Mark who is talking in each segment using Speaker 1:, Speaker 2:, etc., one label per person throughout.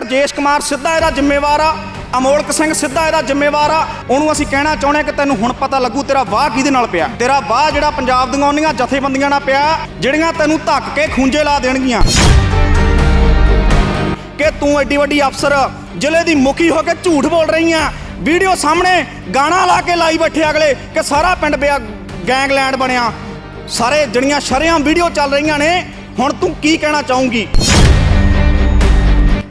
Speaker 1: ਰਜੇਸ਼ ਕੁਮਾਰ ਸਿੱਧਾ ਇਹਦਾ ਜ਼ਿੰਮੇਵਾਰ ਆ, ਅਮੋਲਕ ਸਿੰਘ ਸਿੱਧਾ ਇਹਦਾ ਜ਼ਿੰਮੇਵਾਰ ਆ। ਉਹਨੂੰ ਅਸੀਂ ਕਹਿਣਾ ਚਾਹੁੰਦੇ ਕਿ ਤੈਨੂੰ ਹੁਣ ਪਤਾ ਲੱਗੂ ਤੇਰਾ ਵਾਹ ਕਿਹਦੇ ਨਾਲ ਪਿਆ। ਤੇਰਾ ਵਾਹ ਜਿਹੜਾ ਪੰਜਾਬ ਦੀਆਂ ਉਹਨੀਆਂ ਜਥੇਬੰਦੀਆਂ ਨਾਲ ਪਿਆ, ਜਿਹੜੀਆਂ ਤੈਨੂੰ ਧੱਕ ਕੇ ਖੂੰਜੇ ਲਾ ਦੇਣਗੀਆਂ। ਕਿ ਤੂੰ ਐਡੀ ਵੱਡੀ ਅਫਸਰ, ਜ਼ਿਲ੍ਹੇ ਦੀ ਮੁਖੀ ਹੋ ਕੇ ਝੂਠ ਬੋਲ ਰਹੀ ਆ। ਵੀਡੀਓ ਸਾਹਮਣੇ ਗਾਣਾ ਲਾ ਕੇ ਲਾਈ ਬੈਠੇ ਅਗਲੇ, ਕਿ ਸਾਰਾ ਪਿੰਡ ਬਿਆ ਗੈਂਗਲੈਂਡ ਬਣਿਆ। ਸਾਰੇ ਜਿਹੜੀਆਂ ਸ਼ਰਿਆਂ ਵੀਡੀਓ ਚੱਲ ਰਹੀਆਂ ਨੇ, ਹੁਣ ਤੂੰ ਕੀ ਕਹਿਣਾ ਚਾਹੂੰਗੀ?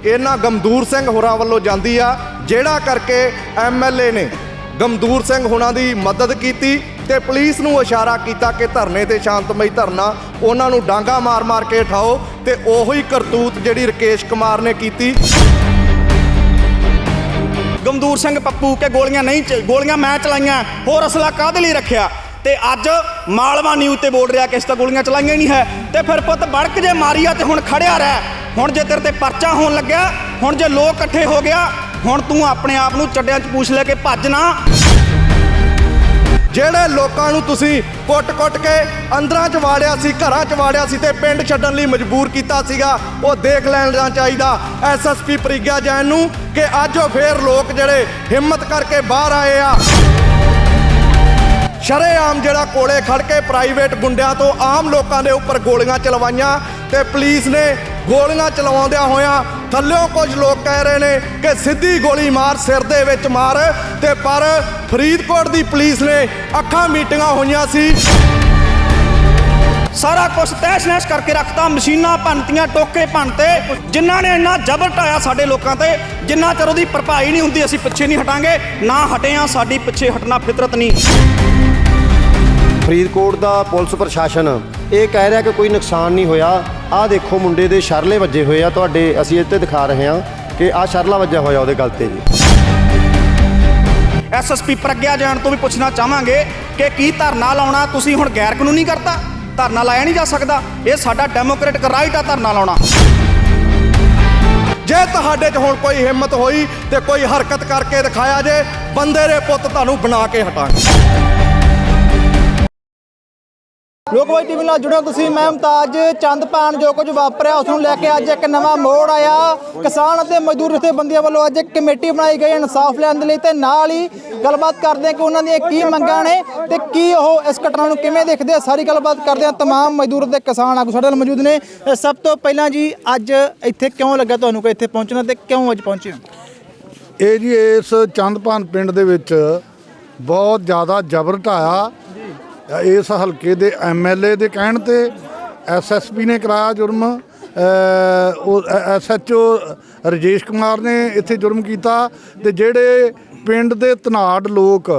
Speaker 2: ਇਹਨਾਂ ਗਮਦੂਰ ਸਿੰਘ ਹੋਰਾਂ ਵੱਲੋਂ ਜਾਂਦੀ ਆ, ਜਿਹੜਾ ਕਰਕੇ ਐਮਐਲਏ ਨੇ ਗਮਦੂਰ ਸਿੰਘ ਹੋਰਾਂ ਦੀ ਮਦਦ ਕੀਤੀ ਤੇ ਪੁਲਿਸ ਨੂੰ ਇਸ਼ਾਰਾ ਕੀਤਾ ਕਿ ਧਰਨੇ ਤੇ ਸ਼ਾਂਤਮਈ ਧਰਨਾ ਉਹਨਾਂ ਨੂੰ ਡਾਂਗਾ ਮਾਰ-ਮਾਰ ਕੇ ਉਠਾਓ ਤੇ ਉਹੀ ਕਰਤੂਤ ਜਿਹੜੀ ਰਕੇਸ਼ ਕੁਮਾਰ ਨੇ ਕੀਤੀ।
Speaker 1: ਗਮਦੂਰ ਸਿੰਘ ਪੱਪੂ ਕੇ ਗੋਲੀਆਂ ਨਹੀਂ ਚ- ਗੋਲੀਆਂ ਮੈਂ ਚਲਾਈਆਂ, ਹੋਰ ਅਸਲਾ ਕਾਹਦੇ ਲਈ ਰੱਖਿਆ? ਤੇ ਅੱਜ ਮਾਲਵਾ ਨਿਊਜ਼ ਤੇ ਬੋਲ ਰਿਹਾ ਕਿ ਇਸ ਤਾਂ ਗੋਲੀਆਂ ਚਲਾਈਆਂ ਹੀ ਨਹੀਂ ਹੈ। ਤੇ ਫਿਰ ਪੁੱਤ ਬੜਕ ਜੇ ਮਾਰੀ ਆ ਤੇ ਹੁਣ ਖੜਿਆ ਰਹਿ। ਹੁਣ ਜੇ ਤੇਰੇ ਤੇ ਪਰਚਾ ਹੋਣ ਲੱਗਿਆ, ਹੁਣ ਜੇ ਲੋਕ ਇਕੱਠੇ ਹੋ ਗਿਆ, ਹੁਣ ਤੂੰ ਆਪਣੇ ਆਪ ਨੂੰ ਚੱਡਿਆਂ 'ਚ ਪੂਛ ਲੈ ਕੇ ਭੱਜ ਨਾ।
Speaker 2: ਜਿਹੜੇ ਲੋਕਾਂ ਨੂੰ ਤੁਸੀਂ ਕੁੱਟ-ਕੁੱਟ ਕੇ ਅੰਦਰਾਂ ਚ ਵਾੜਿਆ ਸੀ, ਘਰਾਂ ਚ ਵਾੜਿਆ ਸੀ ਤੇ ਪਿੰਡ ਛੱਡਣ ਲਈ ਮਜਬੂਰ ਕੀਤਾ ਸੀਗਾ, ਉਹ ਦੇਖ ਲੈਣਾ ਚਾਹੀਦਾ। ਐਸਐਸਪੀ ਪ੍ਰਿਗਿਆ ਜੈਨ ਨੂੰ ਕਿ ਅੱਜ ਉਹ ਫੇਰ ਲੋਕ ਜਿਹੜੇ ਹਿੰਮਤ ਕਰਕੇ ਬਾਹਰ ਆਏ ਆ। ਸ਼ਰੇਆਮ ਜਿਹੜਾ ਕੋਲੇ ਖੜ ਕੇ ਪ੍ਰਾਈਵੇਟ ਗੁੰਡਿਆਂ ਤੋਂ ਆਮ ਲੋਕਾਂ ਦੇ ਉੱਪਰ ਗੋਲੀਆਂ ਚਲਵਾਈਆਂ ਤੇ ਪੁਲਿਸ ਨੇ ਗੋਲੀਆਂ ਚਲਾਉਂਦਿਆਂ ਹੋਇਆਂ ਥੱਲਿਓਂ ਕੁਝ ਲੋਕ ਕਹਿ ਰਹੇ ਨੇ ਕਿ ਸਿੱਧੀ ਗੋਲੀ ਮਾਰ ਸਿਰ ਦੇ ਵਿੱਚ ਮਾਰ ਤੇ ਪਰ ਫਰੀਦਕੋਟ ਦੀ ਪੁਲਿਸ ਨੇ ਅੱਖਾਂ ਮੀਟੀਆਂ ਹੋਈਆਂ ਸੀ।
Speaker 1: ਸਾਰਾ ਕੁਝ ਤੈਸ਼-ਨੈਸ਼ ਕਰਕੇ ਰੱਖਤਾ, ਮਸ਼ੀਨਾਂ ਭੰਨਤੀਆਂ, ਟੋਕੇ ਭੰਨਤੇ, ਜਿਨ੍ਹਾਂ ਨੇ ਇੰਨਾ ਜ਼ਬਰ ਢਾਇਆ ਸਾਡੇ ਲੋਕਾਂ ਤੇ, ਜਿੰਨਾ ਚਿਰ ਉਹਦੀ ਭਰਪਾਈ ਨਹੀਂ ਹੁੰਦੀ ਅਸੀਂ ਪਿੱਛੇ ਨਹੀਂ ਹਟਾਂਗੇ, ਨਾ ਹਟੇ ਆ ਸਾਡੀ ਪਿੱਛੇ ਹਟਣਾ ਫਿਤਰਤ ਨਹੀਂ।
Speaker 3: ਫਰੀਦਕੋਟ ਦਾ ਪੁਲਿਸ ਪ੍ਰਸ਼ਾਸਨ ਇਹ ਕਹਿ ਰਿਹਾ ਕਿ ਕੋਈ ਨੁਕਸਾਨ ਨਹੀਂ ਹੋਇਆ। ਆਹ ਦੇਖੋ ਮੁੰਡੇ ਦੇ ਸ਼ਰਲੇ ਵੱਜੇ ਹੋਏ ਆ। ਤੁਹਾਡੇ ਅਸੀਂ ਇੱਥੇ ਦਿਖਾ ਰਹੇ ਹਾਂ ਕਿ ਆਹ ਸ਼ਰਲਾ ਵੱਜਿਆ ਹੋਇਆ ਉਹਦੇ ਗਲ ਤੇ ਜੀ।
Speaker 1: ਐਸਐਸਪੀ ਪ੍ਰਗਿਆ ਜਾਣ ਤੋਂ ਵੀ ਪੁੱਛਣਾ ਚਾਹਾਂਗੇ ਕਿ ਕੀ ਧਰਨਾ ਲਾਉਣਾ ਤੁਸੀਂ ਹੁਣ ਗੈਰ ਕਾਨੂੰਨੀ ਕਰਤਾ? ਧਰਨਾ ਲਾਇਆ ਨਹੀਂ ਜਾ ਸਕਦਾ। ਇਹ ਸਾਡਾ ਡੈਮੋਕ੍ਰੈਟਿਕ ਰਾਈਟ ਆ ਧਰਨਾ ਲਾਉਣਾ।
Speaker 2: ਜੇ ਤੁਹਾਡੇ 'ਚ ਹੁਣ ਕੋਈ ਹਿੰਮਤ ਹੋਈ ਤੇ ਕੋਈ ਹਰਕਤ ਕਰਕੇ ਦਿਖਾਇਆ ਜੇ ਬੰਦੇ ਦੇ ਪੁੱਤ ਤੁਹਾਨੂੰ ਬਣਾ ਕੇ ਹਟਾਂਗੇ।
Speaker 4: ਲੋਕਵਾਈ ਟੀਵੀ ਨਾਲ ਜੁੜੋ ਤੁਸੀਂ ਮੈਂ ਮੁਮਤਾਜ। ਚੰਦਪਾਨ ਜੋ ਕੁਝ ਵਾਪਰਿਆ ਉਸ ਨੂੰ ਲੈ ਕੇ ਅੱਜ ਇੱਕ ਨਵਾਂ ਮੋੜ ਆਇਆ। ਕਿਸਾਨ ਅਤੇ ਮਜ਼ਦੂਰ ਜਥੇਬੰਦੀਆਂ ਵੱਲੋਂ ਅੱਜ ਇੱਕ ਕਮੇਟੀ ਬਣਾਈ ਗਈ ਇਨਸਾਫ ਲੈਣ ਦੇ ਲਈ ਤੇ ਨਾਲ ਹੀ ਗੱਲਬਾਤ ਕਰਦੇ ਹਾਂ ਕਿ ਉਹਨਾਂ ਦੀਆਂ ਕੀ ਮੰਗਾਂ ਨੇ ਤੇ ਕੀ ਉਹ ਇਸ ਘਟਨਾ ਨੂੰ ਕਿਵੇਂ ਦੇਖਦੇ ਆ। ਸਾਰੀ ਗੱਲਬਾਤ ਕਰਦੇ ਆ ਤਮਾਮ ਮਜ਼ਦੂਰ ਤੇ ਕਿਸਾਨ ਆਗੂ ਸਾਡੇ ਨਾਲ ਮੌਜੂਦ ਨੇ। ਅ, ਸਭ ਤੋਂ ਪਹਿਲਾਂ ਜੀ ਅੱਜ ਇੱਥੇ ਕਿਉਂ ਲੱਗਾ ਤੁਹਾਨੂੰ ਕਿ ਇੱਥੇ ਪਹੁੰਚਣਾ ਤੇ ਕਿਉਂ ਅੱਜ ਪਹੁੰਚੇ ਹੋ?
Speaker 5: ਇਹ ਜੀ ਇਸ ਚੰਦਪਾਨ ਪਿੰਡ ਦੇ ਵਿੱਚ ਬਹੁਤ ਜ਼ਿਆਦਾ ਜਬਰ ਢਾਇਆ ਇਸ ਹਲਕੇ ਦੇ ਐਮਐਲਏ ਦੇ ਕਹਿਣ ਤੇ ਐਸਐਸਪੀ ਨੇ ਕਰਾਇਆ ਜੁਰਮ ਅ, ਉਹ ਐਸਐਚਓ ਰਜੇਸ਼ ਕੁਮਾਰ ਨੇ ਇੱਥੇ ਜੁਰਮ ਕੀਤਾ ਤੇ ਜਿਹੜੇ ਪਿੰਡ ਦੇ ਧਨਾੜ ਲੋਕ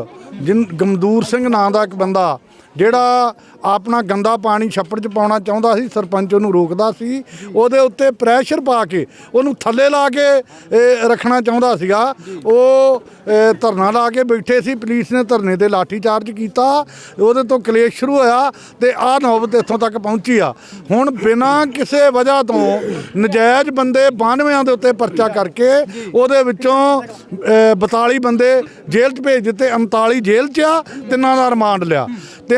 Speaker 5: ਜਿਨ ਗਮਦੂਰ ਸਿੰਘ ਨਾਂ ਦਾ ਇੱਕ ਬੰਦਾ ਜਿਹੜਾ ਆਪਣਾ ਗੰਦਾ ਪਾਣੀ ਛੱਪੜ 'ਚ ਪਾਉਣਾ ਚਾਹੁੰਦਾ ਸੀ ਸਰਪੰਚ ਉਹਨੂੰ ਰੋਕਦਾ ਸੀ। ਉਹਦੇ ਉੱਤੇ ਪ੍ਰੈਸ਼ਰ ਪਾ ਕੇ ਉਹਨੂੰ ਥੱਲੇ ਲਾ ਕੇ ਰੱਖਣਾ ਚਾਹੁੰਦਾ ਸੀਗਾ। ਉਹ ਧਰਨਾ ਲਾ ਕੇ ਬੈਠੇ ਸੀ ਪੁਲਿਸ ਨੇ ਧਰਨੇ ਤੇ ਲਾਠੀ ਚਾਰਜ ਕੀਤਾ। ਉਹਦੇ ਤੋਂ ਕਲੇਸ਼ ਸ਼ੁਰੂ ਹੋਇਆ ਤੇ ਆਹ ਨੌਬਤ ਇੱਥੋਂ ਤੱਕ ਪਹੁੰਚੀ ਆ। ਹੁਣ ਬਿਨਾਂ ਕਿਸੇ ਵਜ੍ਹਾ ਤੋਂ ਨਜਾਇਜ਼ ਬੰਦੇ 92 ਦੇ ਉੱਤੇ ਪਰਚਾ ਕਰਕੇ ਉਹਦੇ ਵਿੱਚੋਂ ਅ, 42 ਬੰਦੇ ਜੇਲ੍ਹ 'ਚ ਭੇਜ ਦਿੱਤੇ 39 ਜੇਲ੍ਹ 'ਚ ਆ ਤਿੰਨਾਂ ਦਾ ਰਿਮਾਂਡ ਲਿਆ।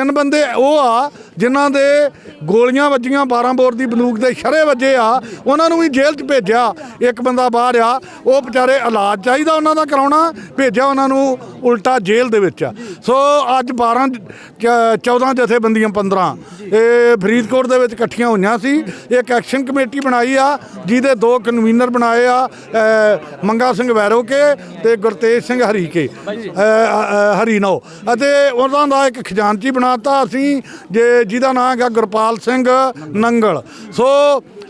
Speaker 5: ਤਿੰਨ ਬੰਦੇ ਉਹ ਆ, ਜਿਨ੍ਹਾਂ ਦੇ ਗੋਲੀਆਂ ਵੱਜੀਆਂ 12 ਬੋਰ ਦੀ ਬੰਦੂਕ ਦੇ ਸ਼ਰੇ ਵੱਜੇ ਆ, ਉਹਨਾਂ ਨੂੰ ਵੀ ਜੇਲ੍ਹ 'ਚ ਭੇਜਿਆ। ਇੱਕ ਬੰਦਾ ਬਾਹਰ ਆ, ਉਹ ਵਿਚਾਰੇ ਇਲਾਜ ਚਾਹੀਦਾ ਉਹਨਾਂ ਦਾ ਕਰਾਉਣਾ, ਭੇਜਿਆ ਉਹਨਾਂ ਨੂੰ ਉਲਟਾ ਜੇਲ੍ਹ ਦੇ ਵਿੱਚ। ਸੋ ਅੱਜ 12 ਚ- 14 ਜਥੇਬੰਦੀਆਂ 15 ਇਹ ਫਰੀਦਕੋਟ ਦੇ ਵਿੱਚ ਇਕੱਠੀਆਂ ਹੋਈਆਂ ਸੀ। ਇੱਕ ਐਕਸ਼ਨ ਕਮੇਟੀ ਬਣਾਈ ਆ, ਜਿਹਦੇ ਦੋ ਕਨਵੀਨਰ ਬਣਾਏ ਆ ਮੰਗਾ ਸਿੰਘ ਵੈਰੋਕੇ ਤੇ ਗੁਰਤੇਜ ਸਿੰਘ ਹਰੀਕੇ। ਹਰੀਨੋ। ਅਤੇ ਉਹਨਾਂ ਦਾ ਇੱਕ ਖਜ਼ਾਨਚੀ ਬਣਾਤਾ ਅਸੀਂ ਜੇ ਜਿਹਦਾ ਨਾਮ ਹੈਗਾ ਗੁਰਪਾਲ ਸਿੰਘ ਨੰਗਲ। ਸੋ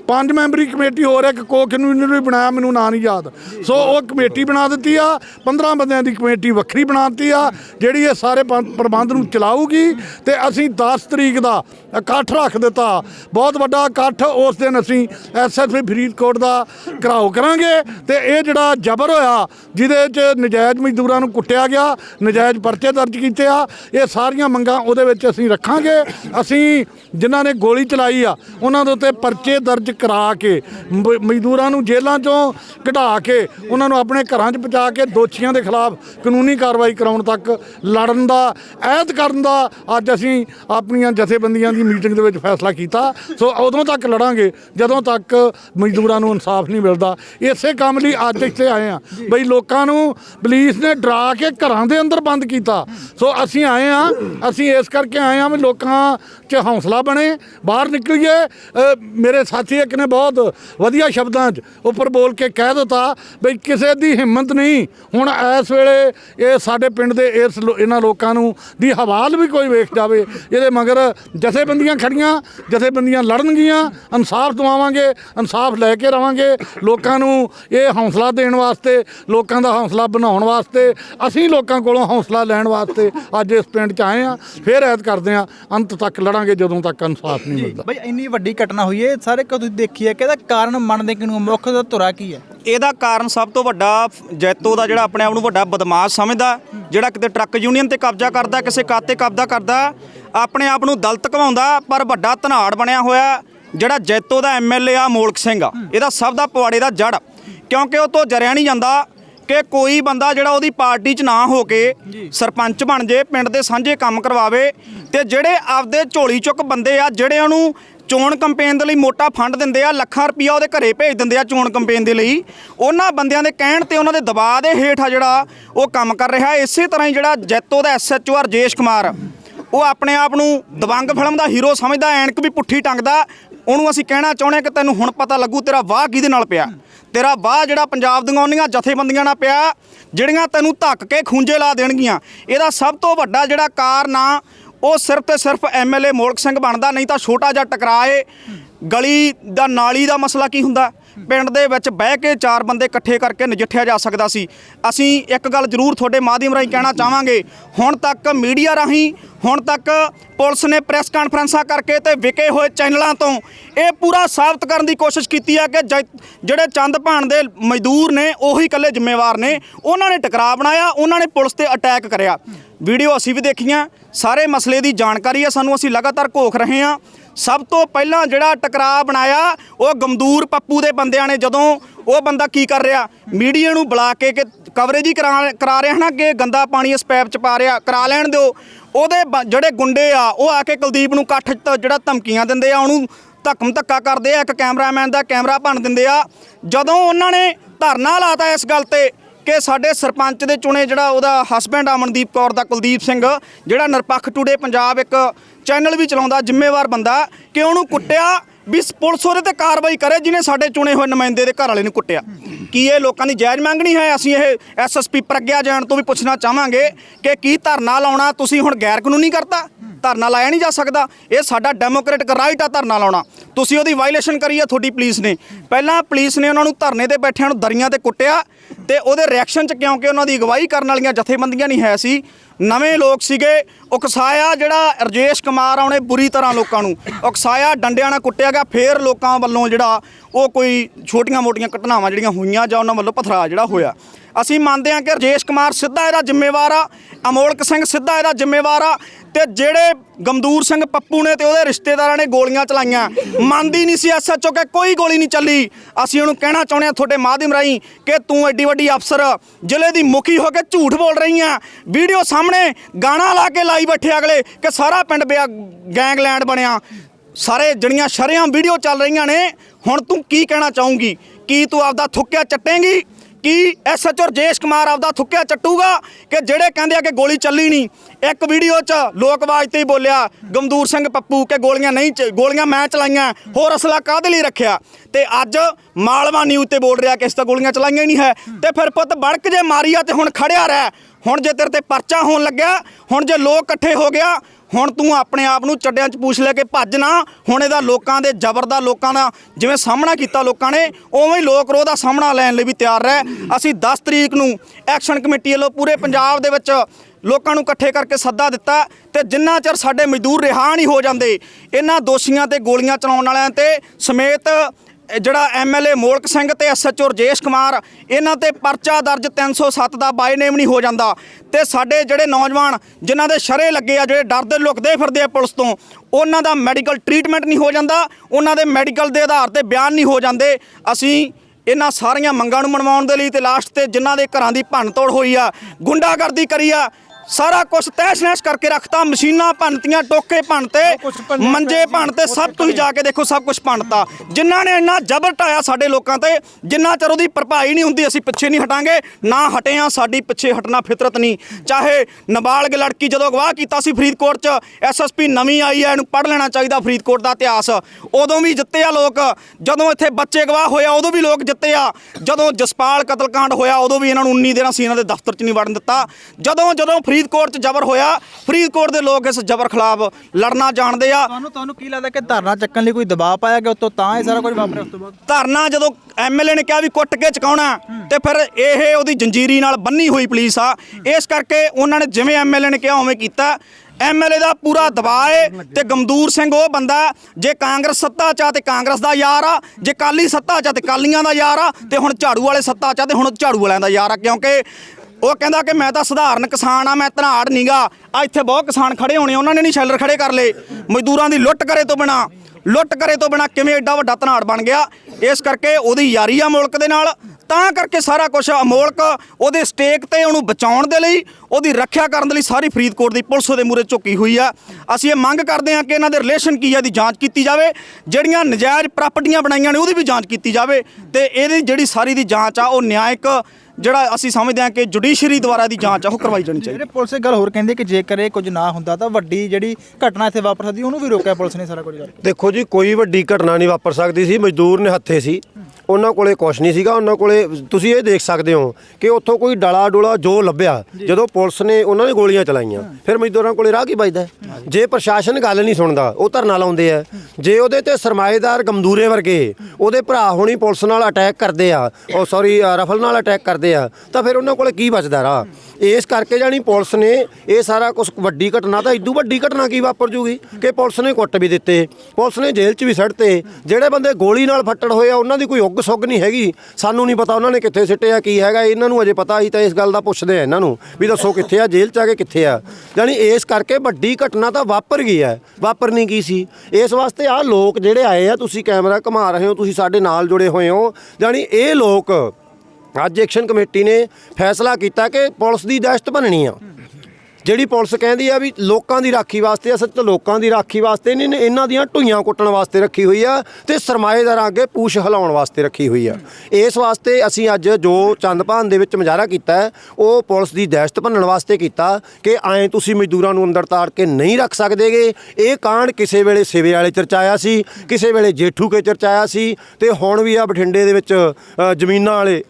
Speaker 5: ਪੰਜ ਮੈਂਬਰੀ ਕਮੇਟੀ ਹੋਰ ਇੱਕ ਕੋ ਕਨਵੀਨਰ ਵੀ ਬਣਾਇਆ, ਮੈਨੂੰ ਨਾਂ ਨਹੀਂ ਯਾਦ। ਸੋ ਉਹ ਕਮੇਟੀ ਬਣਾ ਦਿੱਤੀ ਆ 15 ਬੰਦਿਆਂ ਦੀ ਕਮੇਟੀ ਵੱਖਰੀ ਬਣਾ ਦਿੱਤੀ ਆ, ਜਿਹੜੀ ਇਹ ਸਾਰੇ ਪ੍ਰਬੰਧ ਨੂੰ ਚਲਾਊਗੀ ਤੇ ਅਸੀਂ 10 ਤਰੀਕ ਦਾ ਇਕੱਠ ਰੱਖ ਦਿੱਤਾ। ਬਹੁਤ ਵੱਡਾ ਇਕੱਠ, ਉਸ ਦਿਨ ਅਸੀਂ ਐਸਐਸਪੀ ਫਰੀਦਕੋਟ ਦਾ ਘਰਾਓ ਕਰਾਂਗੇ ਤੇ ਇਹ ਜਿਹੜਾ ਜ਼ਬਰ ਹੋਇਆ, ਜਿਹਦੇ 'ਚ ਨਜਾਇਜ਼ ਮਜ਼ਦੂਰਾਂ ਨੂੰ ਕੁੱਟਿਆ ਗਿਆ, ਨਜਾਇਜ਼ ਪਰਚੇ ਦਰਜ ਕੀਤੇ ਆ, ਇਹ ਸਾਰੀਆਂ ਮੰਗਾਂ ਉਹਦੇ ਵਿੱਚ ਅਸੀਂ ਰੱਖਾਂਗੇ। ਅਸੀਂ ਜਿਨ੍ਹਾਂ ਨੇ ਗੋਲੀ ਚਲਾਈ ਆ, ਉਹਨਾਂ ਦੇ ਉੱਤੇ ਪਰਚੇ ਦਰਜ ਕਰਾ ਕੇ ਮ- ਮਜ਼ਦੂਰਾਂ ਨੂੰ ਜੇਲ੍ਹਾਂ ਚੋਂ ਕਢਾ ਕੇ ਉਹਨਾਂ ਨੂੰ ਆਪਣੇ ਘਰਾਂ 'ਚ ਪਹੁੰਚਾ ਕੇ ਦੋਸ਼ੀਆਂ ਦੇ ਖਿਲਾਫ ਕਾਨੂੰਨੀ ਕਾਰਵਾਈ ਕਰਾਉਣ ਤੱਕ ਲੜਨ ਦਾ ਐਦ ਕਰਨ ਦਾ ਅੱਜ ਅਸੀਂ ਆਪਣੀਆਂ ਜਥੇਬੰਦੀਆਂ ਦੀ ਮੀਟਿੰਗ ਦੇ ਵਿੱਚ ਫੈਸਲਾ ਕੀਤਾ। ਸੋ ਉਦੋਂ ਤੱਕ ਲੜਾਂਗੇ ਜਦੋਂ ਤੱਕ ਮਜ਼ਦੂਰਾਂ ਨੂੰ ਇਨਸਾਫ ਨਹੀਂ ਮਿਲਦਾ। ਇਸੇ ਕੰਮ ਲਈ ਅੱਜ ਇੱਥੇ ਆਏ ਆ ਬਈ ਲੋਕਾਂ ਨੂੰ ਪੁਲਿਸ ਨੇ ਡਰਾ ਕੇ ਘਰਾਂ ਦੇ ਅੰਦਰ ਬੰਦ ਕੀਤਾ। ਸੋ ਅਸੀਂ ਆਏ ਆ ਅਸੀਂ ਇਸ ਕਰਕੇ ਆਏ ਆ ਵੀ ਲੋਕਾਂ 'ਚ ਹੌਸਲਾ ਬਣੇ ਬਾਹਰ ਨਿਕਲੀਏ। ਅ, ਮੇਰੇ ਸਾਥੀ ਇੱਕ ਨੇ ਬਹੁਤ ਵਧੀਆ ਸ਼ਬਦਾਂ 'ਚ ਉੱਪਰ ਬੋਲ ਕੇ ਕਹਿ ਦਿੱਤਾ ਬਈ ਕਿਸੇ ਦੀ ਹਿੰਮਤ ਨਹੀਂ। ਹੁਣ ਇਸ ਵੇਲੇ ਇਹ ਸਾਡੇ ਪਿੰਡ ਦੇ ਇਸ ਇਹਨਾਂ ਲੋਕਾਂ ਨੂੰ ਦੀ ਹਵਾਲ ਵੀ ਕੋਈ ਵੇਖ ਜਾਵੇ। ਇਹਦੇ ਮਗਰ ਜਥੇਬੰਦੀਆਂ ਖੜੀਆਂ, ਜਥੇਬੰਦੀਆਂ ਲੜਨਗੀਆਂ, ਇਨਸਾਫ ਦਵਾਵਾਂਗੇ, ਇਨਸਾਫ ਲੈ ਕੇ ਰਵਾਂਗੇ। ਲੋਕਾਂ ਨੂੰ ਇਹ ਹੌਸਲਾ ਦੇਣ ਵਾਸਤੇ, ਲੋਕਾਂ ਦਾ ਹੌਸਲਾ ਬਣਾਉਣ ਵਾਸਤੇ, ਅਸੀਂ ਲੋਕਾਂ ਕੋਲੋਂ ਹੌਸਲਾ ਲੈਣ ਵਾਸਤੇ ਅੱਜ ਇਸ ਪਿੰਡ 'ਚ ਆਏ ਆ ਫਿਰ ਐਤ ਕਰਦੇ ਆ ਅੰਤ ਤੱਕ ਲੜਾਂਗੇ ਜਦੋਂ ਤੱਕ ਇਨਸਾਫ ਨਹੀਂ ਮਿਲਦਾ।
Speaker 4: ਬਈ ਇੰਨੀ ਵੱਡੀ ਘਟਨਾ ਹੋਈ ਹੈ ਸਾਰੇ ਕੋ ਦੇਖੀ ਹੈ ਕਿ ਇਹਦਾ ਕਾਰਨ ਮੰਨਦੇ ਕਿਨੂੰ ਮੁੱਖ ਦਾ ਧੁਰਾ ਕੀ ਹੈ?
Speaker 1: ਇਹਦਾ ਕਾਰਨ ਸਭ ਤੋਂ ਵੱਡਾ ਜੈਤੋ ਦਾ ਜਿਹੜਾ ਆਪਣੇ ਆਪ ਨੂੰ ਵੱਡਾ ਬਦਮਾਸ਼ ਸਮਝਦਾ ਜਿਹੜਾ ਕਿਤੇ ਟਰੱਕ ਯੂਨੀਅਨ ਤੇ ਕਬਜ਼ਾ ਕਰਦਾ ਕਿਸੇ ਕਾਤੇ ਕਬਜ਼ਾ ਕਰਦਾ ਆਪਣੇ ਆਪ ਨੂੰ ਦਲਤ ਘਵਾਉਂਦਾ ਪਰ ਵੱਡਾ ਧਨਾੜ ਬਣਿਆ ਹੋਇਆ ਜਿਹੜਾ ਜੈਤੋ ਦਾ ਐਮਐਲਏ ਆ ਮੋਲਕ ਸਿੰਘ ਆ। ਇਹਦਾ ਸਭ ਦਾ ਪਵਾੜੇ ਦਾ ਜੜ। ਕਿਉਂਕਿ ਉਹ ਤੋਂ ਜਰਿਆ ਨਹੀਂ ਜਾਂਦਾ ਕਿ ਕੋਈ ਬੰਦਾ ਜਿਹੜਾ ਉਹਦੀ ਪਾਰਟੀ 'ਚ ਨਾ ਹੋ ਕੇ ਸਰਪੰਚ ਬਣ ਜੇ ਪਿੰਡ ਦੇ ਸਾਂਝੇ ਕੰਮ ਕਰਵਾਵੇ ਤੇ ਜਿਹੜੇ ਆਪਦੇ ਝੋਲੀ ਚੁੱਕ ਬੰਦੇ ਆ ਜਿਹੜੇ ਉਹਨੂੰ ਚੋਣ ਕੰਪੇਨ ਦੇ ਲਈ ਮੋਟਾ ਫੰਡ ਦਿੰਦੇ ਆ, ਲੱਖਾਂ ਰੁਪਈਆ ਉਹਦੇ ਘਰੇ ਭੇਜ ਦਿੰਦੇ ਆ ਚੋਣ ਕੰਪੇਨ ਦੇ ਲਈ। ਉਹਨਾਂ ਬੰਦਿਆਂ ਦੇ ਕਹਿਣ ਤੇ ਉਹਨਾਂ ਦੇ ਦਬਾਅ ਦੇ ਹੇਠ ਆ ਜਿਹੜਾ ਉਹ ਕੰਮ ਕਰ ਰਿਹਾ ਇਸੇ ਤਰ੍ਹਾਂ ਹੀ ਜਿਹੜਾ ਜੈਤੋ ਦਾ ਐਸਐਚਓ ਰਜੇਸ਼ ਕੁਮਾਰ, ਉਹ ਆਪਣੇ ਆਪ ਨੂੰ ਦਬੰਗ ਫਿਲਮ ਦਾ ਹੀਰੋ ਸਮਝਦਾ, ਐਨਕ ਵੀ ਪੁੱਠੀ ਟੰਗਦਾ। ਉਹਨੂੰ ਅਸੀਂ ਕਹਿਣਾ ਚਾਹੁੰਦੇ ਕਿ ਤੈਨੂੰ ਹੁਣ ਪਤਾ ਲੱਗੂ ਤੇਰਾ ਵਾਹ ਕਿਹਦੇ ਨਾਲ ਪਿਆ। ਤੇਰਾ ਵਾਹ ਜਿਹੜਾ ਪੰਜਾਬ ਦੀਆਂ ਉਹਨੀਆਂ ਜਥੇਬੰਦੀਆਂ ਨਾਲ ਪਿਆ, ਜਿਹੜੀਆਂ ਤੈਨੂੰ ਧੱਕ ਕੇ ਖੂੰਜੇ ਲਾ ਦੇਣਗੀਆਂ। ਇਹਦਾ ਸਭ ਤੋਂ ਵੱਡਾ ਜਿਹੜਾ ਕਾਰਨ ਆ ਉਹ ਸਿਰਫ ਤੇ ਸਿਰਫ ਐਮਐਲਏ ਮੋਲਕ ਸਿੰਘ ਬਣਦਾ, ਨਹੀਂ ਤਾਂ ਛੋਟਾ ਜਿਹਾ ਟਕਰਾਏ, ਗਲੀ ਦਾ ਨਾਲੀ ਦਾ ਮਸਲਾ ਕੀ ਹੁੰਦਾ? ਪਿੰਡ ਦੇ ਵਿੱਚ ਬਹਿ ਕੇ ਚਾਰ ਬੰਦੇ ਇਕੱਠੇ ਕਰਕੇ ਨਜਿੱਠਿਆ ਜਾ ਸਕਦਾ ਸੀ। ਅਸੀਂ ਇੱਕ ਗੱਲ ਜ਼ਰੂਰ ਤੁਹਾਡੇ ਮਾਧਿਅਮ ਰਾਹੀਂ ਕਹਿਣਾ ਚਾਹਾਂਗੇ, ਹੁਣ ਤੱਕ ਮੀਡੀਆ ਰਾਹੀਂ, ਹੁਣ ਤੱਕ ਪੁਲਿਸ ਨੇ ਪ੍ਰੈਸ ਕਾਨਫਰੰਸਾਂ ਕਰਕੇ ਤੇ ਵਿਕੇ ਹੋਏ ਚੈਨਲਾਂ ਤੋਂ ਇਹ ਪੂਰਾ ਸਾਬਤ ਕਰਨ ਦੀ ਕੋਸ਼ਿਸ਼ ਕੀਤੀ ਹੈ ਕਿ ਜਿਹੜੇ ਚੰਦ ਭਾਣ ਦੇ ਮਜ਼ਦੂਰ ਨੇ, ਉਹੀ ਇਕੱਲੇ ਜ਼ਿੰਮੇਵਾਰ ਨੇ। ਉਹਨਾਂ ਨੇ ਟਕਰਾਅ ਬਣਾਇਆ, ਉਹਨਾਂ ਨੇ ਪੁਲਿਸ ਤੇ ਅਟੈਕ ਕਰਿਆ। ਵੀਡੀਓ ਅਸੀਂ ਵੀ ਦੇਖੀਆਂ, ਸਾਰੇ ਮਸਲੇ ਦੀ ਜਾਣਕਾਰੀ ਆ, ਸਾਨੂੰ ਅਸੀਂ ਲਗਾਤਾਰ ਘੋਖ ਰਹੇ ਹਾਂ। ਸਭ ਤੋਂ ਪਹਿਲਾਂ ਜਿਹੜਾ ਟਕਰਾਅ ਬਣਾਇਆ, ਉਹ ਗਮਦੂਰ ਪੱਪੂ ਦੇ ਬੰਦਿਆਂ ਨੇ ਜਦੋਂ ਉਹ ਬੰਦਾ ਕੀ ਕਰ ਰਿਹਾ, ਮੀਡੀਆ ਨੂੰ ਬੁਲਾ ਕੇ ਕਿ ਕਵਰੇਜ ਹੀ ਕਰਾ ਕਰਾ ਰਿਹਾ ਨਾ ਕਿ ਗੰਦਾ ਪਾਣੀ ਇਸ ਪੈਪ ਚ ਪਾ ਰਿਹਾ, ਕਰਾ ਲੈਣ ਦਿਓ। ਉਹਦੇ ਬ- ਜਿਹੜੇ ਗੁੰਡੇ ਆ, ਉਹ ਆ ਕੇ ਕੁਲਦੀਪ ਨੂੰ ਇਕੱਠ ਜਿਹੜਾ ਧਮਕੀਆਂ ਦਿੰਦੇ ਆ, ਉਹਨੂੰ ਧੱਕਮ ਧੱਕਾ ਕਰਦੇ ਆ, ਇੱਕ ਕੈਮਰਾਮੈਨ ਦਾ ਕੈਮਰਾ ਭੰਨ ਦਿੰਦੇ ਆ। ਜਦੋਂ ਉਹਨਾਂ ਨੇ ਧਰਨਾ ਲਾਤਾ ਇਸ ਗੱਲ ਤੇ ਕਿ ਸਾਡੇ ਸਰਪੰਚ ਦੇ ਚੁਣੇ ਜਿਹੜਾ ਉਹਦਾ ਹਸਬੈਂਡ ਅਮਨਦੀਪ ਕੌਰ ਦਾ ਕੁਲਦੀਪ ਸਿੰਘ, ਜਿਹੜਾ ਨਿਰਪੱਖ ਟੂਡੇ ਪੰਜਾਬ ਇੱਕ ਚੈਨਲ ਵੀ ਚਲਾਉਂਦਾ, ਜ਼ਿੰਮੇਵਾਰ ਬੰਦਾ, ਕਿ ਉਹਨੂੰ ਕੁੱਟਿਆ ਵੀ ਪੁਲਿਸ ਉਹਦੇ ਤੇ ਕਾਰਵਾਈ ਕਰੇ, ਜਿਹਨੇ ਸਾਡੇ ਚੁਣੇ ਹੋਏ ਨੁਮਾਇੰਦੇ ਦੇ ਘਰ ਵਾਲੇ ਨੂੰ ਕੁੱਟਿਆ। ਕੀ ਇਹ ਲੋਕਾਂ ਦੀ ਜਾਇਜ਼ ਮੰਗ ਨਹੀਂ ਹੈ? ਅਸੀਂ ਇਹ ਐਸਐਸਪੀ ਪ੍ਰਗਿਆ ਜਾਣ ਤੋਂ ਵੀ ਪੁੱਛਣਾ ਚਾਹਾਂਗੇ ਕਿ ਕੀ ਧਰਨਾ ਲਾਉਣਾ, ਤੁਸੀਂ ਹੁਣ ਗੈਰ ਕਾਨੂੰਨੀ ਕਰਤਾ? ਧਰਨਾ ਲਾਇਆ ਨਹੀਂ ਜਾ ਸਕਦਾ। ਇਹ ਸਾਡਾ ਡੈਮੋਕ੍ਰੈਟਿਕ ਰਾਈਟ ਆ ਧਰਨਾ ਲਾਉਣਾ। ਤੁਸੀਂ ਉਹਦੀ ਵਾਇਲੇਸ਼ਨ ਕਰੀ ਆ ਤੁਹਾਡੀ ਪੁਲਿਸ ਨੇ। ਪਹਿਲਾਂ ਪੁਲਿਸ ਨੇ ਉਹਨਾਂ ਨੂੰ ਧਰਨੇ ਤੇ ਬੈਠਿਆਂ ਨੂੰ ਦਰੀਆਂ ਤੇ ਕੁੱਟਿਆ ਤੇ ਉਹਦੇ ਰਿਐਕਸ਼ਨ ਚ ਕਿਉਂਕਿ ਉਹਨਾਂ ਦੀ ਅਗਵਾਈ ਕਰਨ ਵਾਲੀਆਂ ਜਥੇਬੰਦੀਆਂ ਨਹੀਂ ਹੈ ਸੀ। ਨਵੇਂ ਲੋਕ ਸੀਗੇ, ਉਕਸਾਇਆ ਜਿਹੜਾ ਰਜੇਸ਼ ਕੁਮਾਰ ਆ ਉਹਨੇ ਬੁਰੀ ਤਰ੍ਹਾਂ ਲੋਕਾਂ ਨੂੰ। ਉਕਸਾਇਆ, ਡੰਡਿਆਂ ਨਾਲ ਕੁੱਟਿਆ ਗਿਆ, ਫੇਰ ਲੋਕਾਂ ਵੱਲੋਂ ਜਿਹੜਾ ਉਹ ਕੋਈ ਛੋਟੀਆਂ-ਮੋਟੀਆਂ ਘਟਨਾਵਾਂ ਜਿਹੜੀਆਂ ਹੋਈਆਂ ਜਾਂ ਉਹਨਾਂ ਵੱਲੋਂ ਪਥਰਾ ਜਿਹੜਾ ਹੋਇਆ। ਅਸੀਂ ਮੰਨਦੇ ਹਾਂ ਕਿ ਰਜੇਸ਼ ਕੁਮਾਰ ਸਿੱਧਾ ਇਹਦਾ ਜ਼ਿੰਮੇਵਾਰ ਆ, ਅਮੋਲਕ ਸਿੰਘ ਸਿੱਧਾ ਇਹਦਾ ਜ਼ਿੰਮੇਵਾਰ ਆ, ਤੇ ਜਿਹੜੇ ਗਮਦੂਰ ਸਿੰਘ ਪੱਪੂ ਨੇ ਤੇ ਉਹਦੇ ਰਿਸ਼ਤੇਦਾਰਾਂ ਨੇ ਗੋਲੀਆਂ ਚਲਾਈਆਂ। ਮੰਨਦੀ ਨਹੀਂ ਸੀ ਐਸਐਚਓ ਕਿ ਕੋਈ ਗੋਲੀ ਨਹੀਂ ਚੱਲੀ। ਅਸੀਂ ਉਹਨੂੰ ਕਹਿਣਾ ਚਾਹੁੰਦੇ ਹਾਂ ਤੁਹਾਡੇ ਮਾਧਿਅਮ ਰਾਹੀਂ ਕਿ ਤੂੰ ਐਡੀ ਵੱਡੀ ਅਫਸਰ ਜ਼ਿਲ੍ਹੇ ਦੀ ਮੁਖੀ ਹੋ ਕੇ ਝੂਠ ਬੋਲ ਰਹੀ ਆ। ਵੀਡੀਓ ਸਾਹਮਣੇ ਗਾਣਾ ਲਾ ਕੇ ਲਾਈ ਬੈਠੇ ਅਗਲੇ ਕਿ ਸਾਰਾ ਪਿੰਡ ਬਿਆ ਗੈਂਗਲੈਂਡ ਬਣਿਆ। ਸਾਰੇ ਜਿਹੜੀਆਂ ਸ਼ਰਿਆਂ ਵੀਡੀਓ ਚੱਲ ਰਹੀਆਂ ਨੇ। ਹੁਣ ਤੂੰ ਕੀ ਕਹਿਣਾ ਚਾਹੂੰਗੀ? ਕੀ ਤੂੰ ਆਪਦਾ ਥੁੱਕਿਆ ਚੱਟੇਂਗੀ? ਕੀ ਐਸਐਚਓ ਰਜੇਸ਼ ਕੁਮਾਰ ਆਪਦਾ ਥੁੱਕਿਆ ਚੱਟੂਗਾ ਕਿ ਜਿਹੜੇ ਕਹਿੰਦੇ ਆ ਕਿ ਗੋਲੀ ਚੱਲੀ ਨਹੀਂ? ਇੱਕ ਵੀਡੀਓ 'ਚ ਲੋਕ ਆਵਾਜ਼ ਤੇ ਹੀ ਬੋਲਿਆ ਗਮਦੂਰ ਸਿੰਘ ਪੱਪੂ, ਕਿ ਗੋਲੀਆਂ ਨਹੀਂ ਚ- ਗੋਲੀਆਂ ਮੈਂ ਚਲਾਈਆਂ, ਹੋਰ ਅਸਲਾ ਕਾਹਦੇ ਲਈ ਰੱਖਿਆ? ਤੇ ਅੱਜ ਮਾਲਵਾ ਨਿਊਜ਼ ਤੇ ਬੋਲ ਰਿਹਾ ਕਿ ਇਸ ਤਾਂ ਗੋਲੀਆਂ ਚਲਾਈਆਂ ਹੀ ਨਹੀਂ ਹੈ। ਤੇ ਫਿਰ ਪੁੱਤ ਬੜਕ ਜੇ ਮਾਰੀਆ ਤੇ ਹੁਣ ਖੜਿਆ ਰਹਿ। ਹੁਣ ਜੇ ਤੇਰੇ ਤੇ ਪਰਚਾ ਹੋਣ ਲੱਗਿਆ, ਹੁਣ ਜੇ ਲੋਕ ਇਕੱਠੇ ਹੋ ਗਿਆ ਹੁਣ ਤੂੰ ਆਪਣੇ ਆਪ ਨੂੰ ਚੱਡਿਆਂ 'ਚ ਪੂਛ ਲੈ ਕੇ ਭੱਜ ਨਾ। ਹੁਣ ਇਹਦਾ ਲੋਕਾਂ ਦੇ ਜ਼ਬਰ ਦਾ ਲੋਕਾਂ ਦਾ ਜਿਵੇਂ ਸਾਹਮਣਾ ਕੀਤਾ ਲੋਕਾਂ ਨੇ, ਉਵੇਂ ਹੀ ਲੋਕ ਰੋਹ ਦਾ ਸਾਹਮਣਾ ਲੈਣ ਲਈ ਵੀ ਤਿਆਰ ਰਹਿ। ਅਸੀਂ 10 ਤਰੀਕ ਨੂੰ ਐਕਸ਼ਨ ਕਮੇਟੀ ਵੱਲੋਂ ਪੂਰੇ ਪੰਜਾਬ ਦੇ ਵਿੱਚ ਲੋਕਾਂ ਨੂੰ ਇਕੱਠੇ ਕਰਕੇ ਸੱਦਾ ਦਿੱਤਾ ਤੇ ਜਿੰਨਾ ਚਿਰ ਸਾਡੇ ਮਜ਼ਦੂਰ ਰਿਹਾ ਨਹੀਂ ਹੋ ਜਾਂਦੇ, ਇਹਨਾਂ ਦੋਸ਼ੀਆਂ ਤੇ ਗੋਲੀਆਂ ਚਲਾਉਣ ਵਾਲਿਆਂ ਤੇ ਸਮੇਤ ਜਿਹੜਾ ਐਮਐਲਏ ਮੋਲਕ ਸਿੰਘ ਤੇ ਐਸਐਚਓ ਰਜੇਸ਼ ਕੁਮਾਰ, ਇਹਨਾਂ ਤੇ ਪਰਚਾ ਦਰਜ 307 ਦਾ ਬਾਈ ਨੇਮ ਨਹੀਂ ਹੋ ਜਾਂਦਾ। ਤੇ ਸਾਡੇ ਜਿਹੜੇ ਨੌਜਵਾਨ ਜਿਨ੍ਹਾਂ ਦੇ ਸ਼ਰੇ ਲੱਗੇ ਆ, ਜਿਹੜੇ ਡਰਦੇ ਲੁਕਦੇ ਫਿਰਦੇ ਆ ਪੁਲਿਸ ਤੋਂ, ਉਹਨਾਂ ਦਾ ਮੈਡੀਕਲ ਟ੍ਰੀਟਮੈਂਟ ਨਹੀਂ ਹੋ ਜਾਂਦਾ, ਉਹਨਾਂ ਦੇ ਮੈਡੀਕਲ ਦੇ ਆਧਾਰ ਤੇ ਬਿਆਨ ਨਹੀਂ ਹੋ ਜਾਂਦੇ। ਅਸੀਂ ਇਹਨਾਂ ਸਾਰੀਆਂ ਮੰਗਾਂ ਨੂੰ ਮਨਵਾਉਣ ਦੇ ਲਈ ਤੇ ਲਾਸਟ ਤੇ ਜਿਨ੍ਹਾਂ ਦੇ ਘਰਾਂ ਦੀ ਭੰਨ ਤੋੜ ਹੋਈ ਆ, ਗੁੰਡਾਗਰਦੀ ਕਰੀ ਆ ਸਾਰਾ ਕੁਝ ਤਹਿਸ ਨਹਿਸ ਕਰਕੇ ਰੱਖਤਾ ਮਸ਼ੀਨਾਂ ਭੰਨਤੀਆਂ ਟੋਕੇ ਭੰਨਤੇ ਮੰਜੇ ਭੰਨਤੇ ਸਭ ਤੁਸੀਂ ਜਾ। ਕੇ ਦੇਖੋ ਸਭ ਕੁਝ ਭੰਨਤਾ। ਜਿਨ੍ਹਾਂ ਨੇ ਇੰਨਾ ਜ਼ਬਰ ਢਾਇਆ ਸਾਡੇ ਲੋਕਾਂ ਤੇ ਜਿੰਨਾ ਚਿਰ ਉਹਦੀ ਭਰਪਾਈ ਨਹੀਂ ਹੁੰਦੀ ਅਸੀਂ ਪਿੱਛੇ ਨਹੀਂ ਹਟਾਂਗੇ ਨਾ ਹਟੇ ਆ ਸਾਡੀ ਪਿੱਛੇ ਹਟਣਾ ਫਿਤਰਤ ਨਹੀਂ। ਚਾਹੇ ਨਾਬਾਲਗ ਲੜਕੀ ਜਦੋਂ ਅਗਵਾ ਕੀਤਾ ਸੀ ਫਰੀਦਕੋਟ 'ਚ ਐਸਐਸਪੀ ਨਵੀਂ ਆਈ ਹੈ ਇਹਨੂੰ ਪੜ੍ਹ ਲੈਣਾ ਚਾਹੀਦਾ ਫਰੀਦਕੋਟ ਦਾ ਇਤਿਹਾਸ। ਉਦੋਂ ਵੀ ਜਿੱਤੇ ਆ ਲੋਕ ਜਦੋਂ ਇੱਥੇ ਬੱਚੇ ਗਵਾਹ ਹੋਇਆ ਉਦੋਂ ਵੀ ਲੋਕ ਜਿੱਤੇ ਆ। ਜਦੋਂ ਜਸਪਾਲ ਕਤਲकांड ਹੋਇਆ ਉਦੋਂ ਵੀ ਇਹਨਾਂ ਨੂੰ 19 ਦਿਨਾਂ ਸੀ ਇਹਨਾਂ ਦੇ ਦਫ਼ਤਰ 'ਚ ਨਹੀਂ ਵੜਨ ਦਿੱਤਾ। ਜਦੋਂ ਜਦੋਂ ਫਰੀਦਕੋਟ 'ਚ ਜ਼ਬਰ ਹੋਇਆ। ਫਰੀਦਕੋਟ ਦੇ ਲੋਕ ਇਸ ਜ਼ਬਰ ਖਿਲਾਫ ਲੜਨਾ ਜਾਣਦੇ ਆ।
Speaker 4: ਤੁਹਾਨੂੰ ਤੁਹਾਨੂੰ ਕੀ ਲੱਗਦਾ ਕਿ ਧਰਨਾ ਚੱਕਣ ਲਈ ਕੋਈ ਦਬਾਅ ਪਾਇਆ ਗਿਆ ਉਤੋਂ? ਤਾਂ ਇਹ ਸਾਰਾ ਕੁਝ ਵਾਪਰਿਆ ਉਸ ਤੋਂ ਬਾਅਦ?
Speaker 1: ਧਰਨਾ ਜਦੋਂ ਐਮਐਲਏ ਨੇ ਕਿਹਾ ਵੀ ਕੁੱਟ ਕੇ ਚਕਾਉਣਾ ਤੇ ਫਿਰ ਇਹ ਉਹਦੀ ਜੰਜੀਰੀ ਨਾਲ ਬੰਨੀ ਹੋਈ ਪੁਲਿਸ ਆ। ਇਸ ਕਰਕੇ ਉਹਨਾਂ ਨੇ ਜਿਵੇਂ ਐਮਐਲਏ ਨੇ ਕਿਹਾ ਉਵੇਂ ਕੀਤਾ। ਐਮਐਲਏ ਦਾ ਪੂਰਾ ਦਬਾਅ ਹੈ ਤੇ ਗਮਦੂਰ ਸਿੰਘ ਉਹ ਬੰਦਾ ਜੇ ਕਾਂਗਰਸ ਸੱਤਾ ਚ ਤੇ ਕਾਂਗਰਸ ਦਾ ਯਾਰ ਆ। ਜੇ ਕਾਲੀ ਸੱਤਾ ਚ ਤੇ ਕਾਲੀਆਂ ਦਾ ਯਾਰ ਆ। ਤੇ ਹੁਣ ਝਾੜੂ ਵਾਲੇ ਸੱਤਾ ਚ ਤੇ ਹੁਣ ਝਾੜੂ ਵਾਲਿਆਂ ਦਾ ਯਾਰ ਆ। ਕਿਉਂਕਿ ਉਹ ਕਹਿੰਦਾ ਕਿ ਮੈਂ ਤਾਂ ਸਧਾਰਨ ਕਿਸਾਨ ਆ, ਮੈਂ ਧਨਾੜ ਨੀਗਾ। ਆ ਇੱਥੇ ਬਹੁਤ ਕਿਸਾਨ ਖੜੇ ਹੋਣੇ, ਉਹਨਾਂ ਨੇ ਨਹੀਂ ਸ਼ੈਲਰ ਖੜੇ ਕਰ ਲਏ। ਮਜ਼ਦੂਰਾਂ ਦੀ ਲੁੱਟ ਕਰੇ ਤੋਂ ਬਿਨਾ, ਲੁੱਟ ਕਰੇ ਤੋਂ ਬਿਨਾ ਕਿਵੇਂ ਐਡਾ ਵੱਡਾ ਧਨਾੜ ਬਣ ਗਿਆ? ਇਸ ਕਰਕੇ ਉਹਦੀ ਯਾਰੀ ਆ ਮੁਲਕ ਦੇ ਨਾਲ। ਤਾਂ ਕਰਕੇ ਸਾਰਾ ਕੁਝ ਅਮੋਲਕ ਉਹਦੇ ਸਟੇਕ ਤੇ ਉਹਨੂੰ ਬਚਾਉਣ ਦੇ ਲਈ, ਉਹਦੀ ਰੱਖਿਆ ਕਰਨ ਦੇ ਲਈ ਸਾਰੀ ਫਰੀਦਕੋਟ ਦੀ ਪੁਲਿਸ ਉਹਦੇ ਮੂਰੇ ਝੁਕੀ ਹੋਈ ਆ। ਅਸੀਂ ਇਹ ਮੰਗ ਕਰਦੇ ਹਾਂ ਕਿ ਇਹਨਾਂ ਦੇ ਰਿਲੇਸ਼ਨ ਕੀ ਆ ਦੀ ਜਾਂਚ ਕੀਤੀ ਜਾਵੇ। ਜਿਹੜੀਆਂ ਨਜਾਇਜ਼ ਪ੍ਰਾਪਰਟੀਆਂ ਬਣਾਈਆਂ ਨੇ, ਉਹਦੀ ਵੀ ਜਾਂਚ ਕੀਤੀ ਜਾਵੇ। ਤੇ ਇਹਦੀ ਜਿਹੜੀ ਸਾਰੀ ਦੀ ਜਾਂਚ ਆ, ਉਹ ਨਿਆਇਕ ਜਿਹੜਾ ਅਸੀਂ ਸਮਝਦੇ ਹਾਂ ਕਿ ਜੁਡੀਸ਼ਰੀ ਦੁਆਰਾ ਦੀ ਜਾਂਚ ਆ ਉਹ ਕਰਵਾਈ ਜਾਣੀ ਚਾਹੀਦੀ।
Speaker 4: ਜਿਹੜੇ ਪੁਲਿਸ ਇਹ ਗੱਲ ਹੋਰ ਕਹਿੰਦੇ ਕਿ ਜੇਕਰ ਇਹ ਕੁਝ ਨਾ ਹੁੰਦਾ ਤਾਂ ਵੱਡੀ ਜਿਹੜੀ ਘਟਨਾ ਇੱਥੇ ਵਾਪਰ ਸਕਦੀ ਉਹਨੂੰ ਵੀ ਰੋਕਿਆ ਪੁਲਿਸ ਨੇ ਸਾਰਾ ਕੁਝ ਕਰਕੇ।
Speaker 3: ਦੇਖੋ ਜੀ ਕੋਈ ਵੱਡੀ ਘਟਨਾ ਨਹੀਂ ਵਾਪਰ ਸਕਦੀ ਸੀ ਮਜ਼ਦੂਰ ਨੇ ਹੱਥੇ ਸੀ। ਉਹਨਾਂ ਕੋਲੇ ਕੁਛ ਨਹੀਂ ਸੀਗਾ ਉਹਨਾਂ ਕੋਲੇ ਤੁਸੀਂ ਇਹ ਦੇਖ ਸਕਦੇ ਹੋ ਕਿ ਉੱਥੋਂ ਕੋਈ ਡਲਾ ਡੋਲਾ ਜੋ ਲੱਭਿਆ ਜਦੋਂ ਪੁਲਿਸ ਨੇ ਉਹਨਾਂ ਨੇ ਗੋਲੀਆਂ ਚਲਾਈਆਂ ਫਿਰ ਮਜ਼ਦੂਰਾਂ ਕੋਲੇ ਰਾਹ ਕੀ ਬਚਦਾ? ਜੇ ਪ੍ਰਸ਼ਾਸਨ ਗੱਲ ਨਹੀਂ ਸੁਣਦਾ ਉਹ ਧਰਨਾ ਲਾਉਂਦੇ ਆ। ਜੇ ਉਹਦੇ ਤੇ ਸਰਮਾਏਦਾਰ ਗਮਦੂਰੇ ਵਰਗੇ ਉਹਦੇ ਭਰਾ ਹੋਣੀ ਪੁਲਿਸ ਨਾਲ ਅਟੈਕ ਕਰਦੇ ਆ ਉਹ ਸੌਰੀ ਰਫਲ ਨਾਲ ਅਟੈਕ ਕਰਦੇ ਆ ਤਾਂ ਫਿਰ ਉਹਨਾਂ ਕੋਲੇ ਕੀ ਬਚਦਾ ਰਾਹ? ਇਸ ਕਰਕੇ ਜਾਨੀ ਪੁਲਿਸ ਨੇ ਇਹ ਸਾਰਾ ਕੁਝ ਵੱਡੀ ਘਟਨਾ ਤਾਂ ਇਦੋਂ ਵੱਡੀ ਘਟਨਾ ਕੀ ਵਾਪਰ ਜੂਗੀ ਕਿ ਪੁਲਿਸ ਨੇ ਕੁੱਟ ਵੀ ਦਿੱਤੇ, ਪੁਲਿਸ ਨੇ ਜੇਲ੍ਹ 'ਚ ਵੀ ਸੱਟਤੇ। ਜਿਹੜੇ ਬੰਦੇ ਗੋਲੀ ਨਾਲ ਫੱਟੜ ਹੋਏ ਆ, ਉਹਨਾਂ ਦੀ ਕੋਈ ਉੱਗ ਸੁੱਗ ਨਹੀਂ ਹੈਗੀ। ਸਾਨੂੰ ਨਹੀਂ ਪਤਾ ਉਹਨਾਂ ਨੇ ਕਿੱਥੇ ਸਿੱਟਿਆ, ਕੀ ਹੈਗਾ, ਇਹਨਾਂ ਨੂੰ ਅਜੇ ਪਤਾ ਹੀ ਤਾਂ ਇਸ ਗੱਲ ਦਾ ਪੁੱਛਦੇ ਆ ਇਹਨਾਂ ਨੂੰ ਵੀ ਦੱਸੋ ਕਿੱਥੇ ਆ, ਜੇਲ੍ਹ 'ਚ ਆ ਕੇ ਕਿੱਥੇ ਆ। ਜਾਨੀ ਇਸ ਕਰਕੇ ਵੱਡੀ ਘਟਨਾ ਤਾਂ ਵਾਪਰ ਗਈ ਹੈ, ਵਾਪਰਨੀ ਕੀ ਸੀ? ਇਸ ਵਾਸਤੇ ਆ ਲੋਕ ਜਿਹੜੇ ਆਏ ਆ, ਤੁਸੀਂ ਕੈਮਰਾ ਘੁਮਾ ਰਹੇ ਹੋ, ਤੁਸੀਂ ਸਾਡੇ ਨਾਲ ਜੁੜੇ ਹੋਏ ਹੋ। ਜਾਨੀ ਇਹ ਲੋਕ ਅੱਜ ਐਕਸ਼ਨ ਕਮੇਟੀ ਨੇ ਫੈਸਲਾ ਕੀਤਾ ਕਿ ਪੁਲਿਸ ਦੀ ਦਹਿਸ਼ਤ ਬਣਨੀ ਆ। ਜਿਹੜੀ ਪੁਲਿਸ ਕਹਿੰਦੀ ਆ ਵੀ ਲੋਕਾਂ ਦੀ ਰਾਖੀ ਵਾਸਤੇ ਅਸਲ 'ਚ ਲੋਕਾਂ ਦੀ ਰਾਖੀ ਵਾਸਤੇ ਨਹੀਂ ਇਹਨਾਂ ਦੀਆਂ ਢੂਈਆਂ ਕੁੱਟਣ ਵਾਸਤੇ ਰੱਖੀ ਹੋਈ ਆ ਤੇ ਸਰਮਾਏਦਾਰਾਂ ਅੱਗੇ ਪੂਛ ਹਿਲਾਉਣ ਵਾਸਤੇ ਰੱਖੀ ਹੋਈ ਆ। ਇਸ ਵਾਸਤੇ ਅਸੀਂ ਅੱਜ ਜੋ ਚੰਦਪਾਨ ਦੇ ਵਿੱਚ ਮੁਜ਼ਾਹਰਾ ਕੀਤਾ, ਉਹ ਪੁਲਿਸ ਦੀ ਦਹਿਸ਼ਤ ਭੰਨਣ ਵਾਸਤੇ ਕੀਤਾ ਕਿ ਐਂ ਤੁਸੀਂ ਮਜ਼ਦੂਰਾਂ ਨੂੰ ਅੰਦਰ ਤਾੜ ਕੇ ਨਹੀਂ ਰੱਖ ਸਕਦੇਗੇ। ਇਹ ਕਾਂਡ ਕਿਸੇ ਵੇਲੇ ਸਿਵੇ ਵਾਲੇ ਚਰਚਾਇਆ ਸੀ, ਕਿਸੇ ਵੇਲੇ ਜੇਠੂ ਕੇ ਚਰਚਾਇਆ ਸੀ ਤੇ ਹੁਣ ਵੀ ਆ ਬਠਿੰਡੇ ਦੇ ਵਿੱਚ ਜ਼ਮੀਨਾਂ ਵਾਲੇ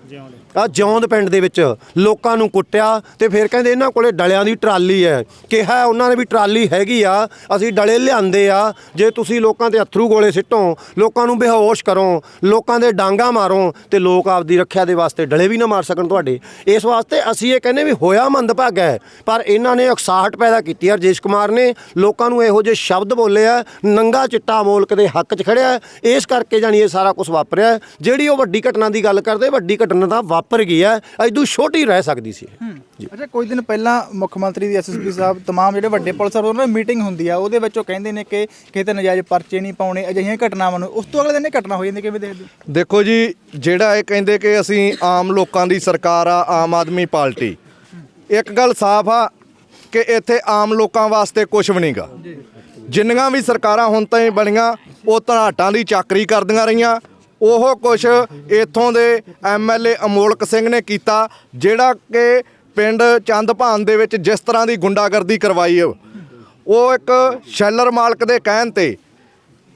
Speaker 3: ਆ ਜੌਂਦ ਪਿੰਡ ਦੇ ਵਿੱਚ ਲੋਕਾਂ ਨੂੰ ਕੁੱਟਿਆ ਤੇ ਫਿਰ ਕਹਿੰਦੇ ਇਹਨਾਂ ਕੋਲੇ ਡਲਿਆਂ ਦੀ ਟਰਾਲੀ ਹੈ। ਕਿਹਾ ਉਹਨਾਂ ਨੇ ਵੀ ਟਰਾਲੀ ਹੈਗੀ ਆ, ਅਸੀਂ ਡਲੇ ਲਿਆਂਦੇ ਆ। ਜੇ ਤੁਸੀਂ ਲੋਕਾਂ ਤੇ ਅਥਰੂ ਗੋਲੇ ਸਿੱਟੋ, ਲੋਕਾਂ ਨੂੰ ਬੇਹੋਸ਼ ਕਰੋ, ਲੋਕਾਂ ਦੇ ਡਾਂਗਾ ਮਾਰੋ ਤੇ ਲੋਕ ਆਪਦੀ ਰੱਖਿਆ ਦੇ ਵਾਸਤੇ ਡਲੇ ਵੀ ਨਾ ਮਾਰ ਸਕਣ ਤੁਹਾਡੇ। ਇਸ ਵਾਸਤੇ ਅਸੀਂ ਇਹ ਕਹਿੰਦੇ ਵੀ ਹੋਇਆ ਮੰਦਭਾਗਾ ਹੈ, ਪਰ ਇਹਨਾਂ ਨੇ ਉਕਸਾਹਟ ਪੈਦਾ ਕੀਤੀ ਆ। ਰਜੇਸ਼ ਕੁਮਾਰ ਨੇ ਲੋਕਾਂ ਨੂੰ ਇਹੋ ਜਿਹੇ ਸ਼ਬਦ ਬੋਲੇ ਆ, ਨੰਗਾ ਚਿੱਟਾ ਮੋਲਕ ਦੇ ਹੱਕ 'ਚ ਖੜਿਆ। ਇਸ ਕਰਕੇ ਜਾਣੀ ਇਹ ਸਾਰਾ ਕੁਝ ਵਾਪਰਿਆ। ਜਿਹੜੀ ਉਹ ਵੱਡੀ ਘਟਨਾ ਦੀ ਗੱਲ ਕਰਦੇ, ਵੱਡੀ ਘਟਨਾ ਤਾਂ ਵਾਪਰ ਗਈ ਹੈ ਐਦੋਂ ਛੋਟੀ ਰਹਿ ਸਕਦੀ ਸੀ ਜੀ
Speaker 4: ਅੱਛਾ ਕੁਝ ਦਿਨ ਪਹਿਲਾਂ ਮੁੱਖ ਮੰਤਰੀ ਦੀ ਐਸਐਸਪੀ ਸਾਹਿਬ तमाम ਜਿਹੜੇ ਵੱਡੇ ਪੁਲਿਸ ਅਫਸਰ ਉਹਨਾਂ ਦੀ ਮੀਟਿੰਗ ਹੁੰਦੀ ਆ ਉਹਦੇ ਵਿੱਚ ਉਹ ਕਹਿੰਦੇ ਨੇ ਕਿ ਕਿਤੇ ਨਜਾਇਜ਼ ਪਰਚੇ ਨਹੀਂ ਪਾਉਣੇ ਅਜਿਹੀਆਂ ਘਟਨਾਵਾਂ ਨੂੰ ਉਸ ਤੋਂ ਅਗਲੇ ਦਿਨ ਇਹ ਘਟਨਾ ਹੋ ਜਾਂਦੀ ਕਿਵੇਂ ਦੇਖਦੇ ਹੋ?
Speaker 2: ਦੇਖੋ ਜੀ ਜਿਹੜਾ ਇਹ ਕਹਿੰਦੇ ਕਿ ਅਸੀਂ ਆਮ ਲੋਕਾਂ ਦੀ ਸਰਕਾਰ ਆ ਆਮ ਆਦਮੀ ਪਾਰਟੀ ਇੱਕ ਗੱਲ ਸਾਫ਼ ਆ ਕਿ ਇੱਥੇ ਆਮ ਲੋਕਾਂ ਵਾਸਤੇ ਕੁਝ ਵੀ ਨਹੀਂਗਾ ਜਿੰਨੀਆਂ ਵੀ ਸਰਕਾਰਾਂ ਹੁਣ ਤਾਈਂ ਬਣੀਆਂ ਉਹ ਧਨਾਟਾਂ ਦੀ ਚਾਕਰੀ ਕਰਦੀਆਂ ਰਹੀਆਂ ਉਹ ਕੁਛ ਇੱਥੋਂ ਦੇ ਐਮਐਲਏ ਅਮੋਲਕ ਸਿੰਘ ਨੇ ਕੀਤਾ, ਜਿਹੜਾ ਕਿ ਪਿੰਡ ਚੰਦਭਾਨ ਦੇ ਵਿੱਚ ਜਿਸ ਤਰ੍ਹਾਂ ਦੀ ਗੁੰਡਾਗਰਦੀ ਕਰਵਾਈ ਉਹ ਇੱਕ ਸ਼ੈਲਰ ਮਾਲਕ ਦੇ ਕਹਿਣ ਤੇ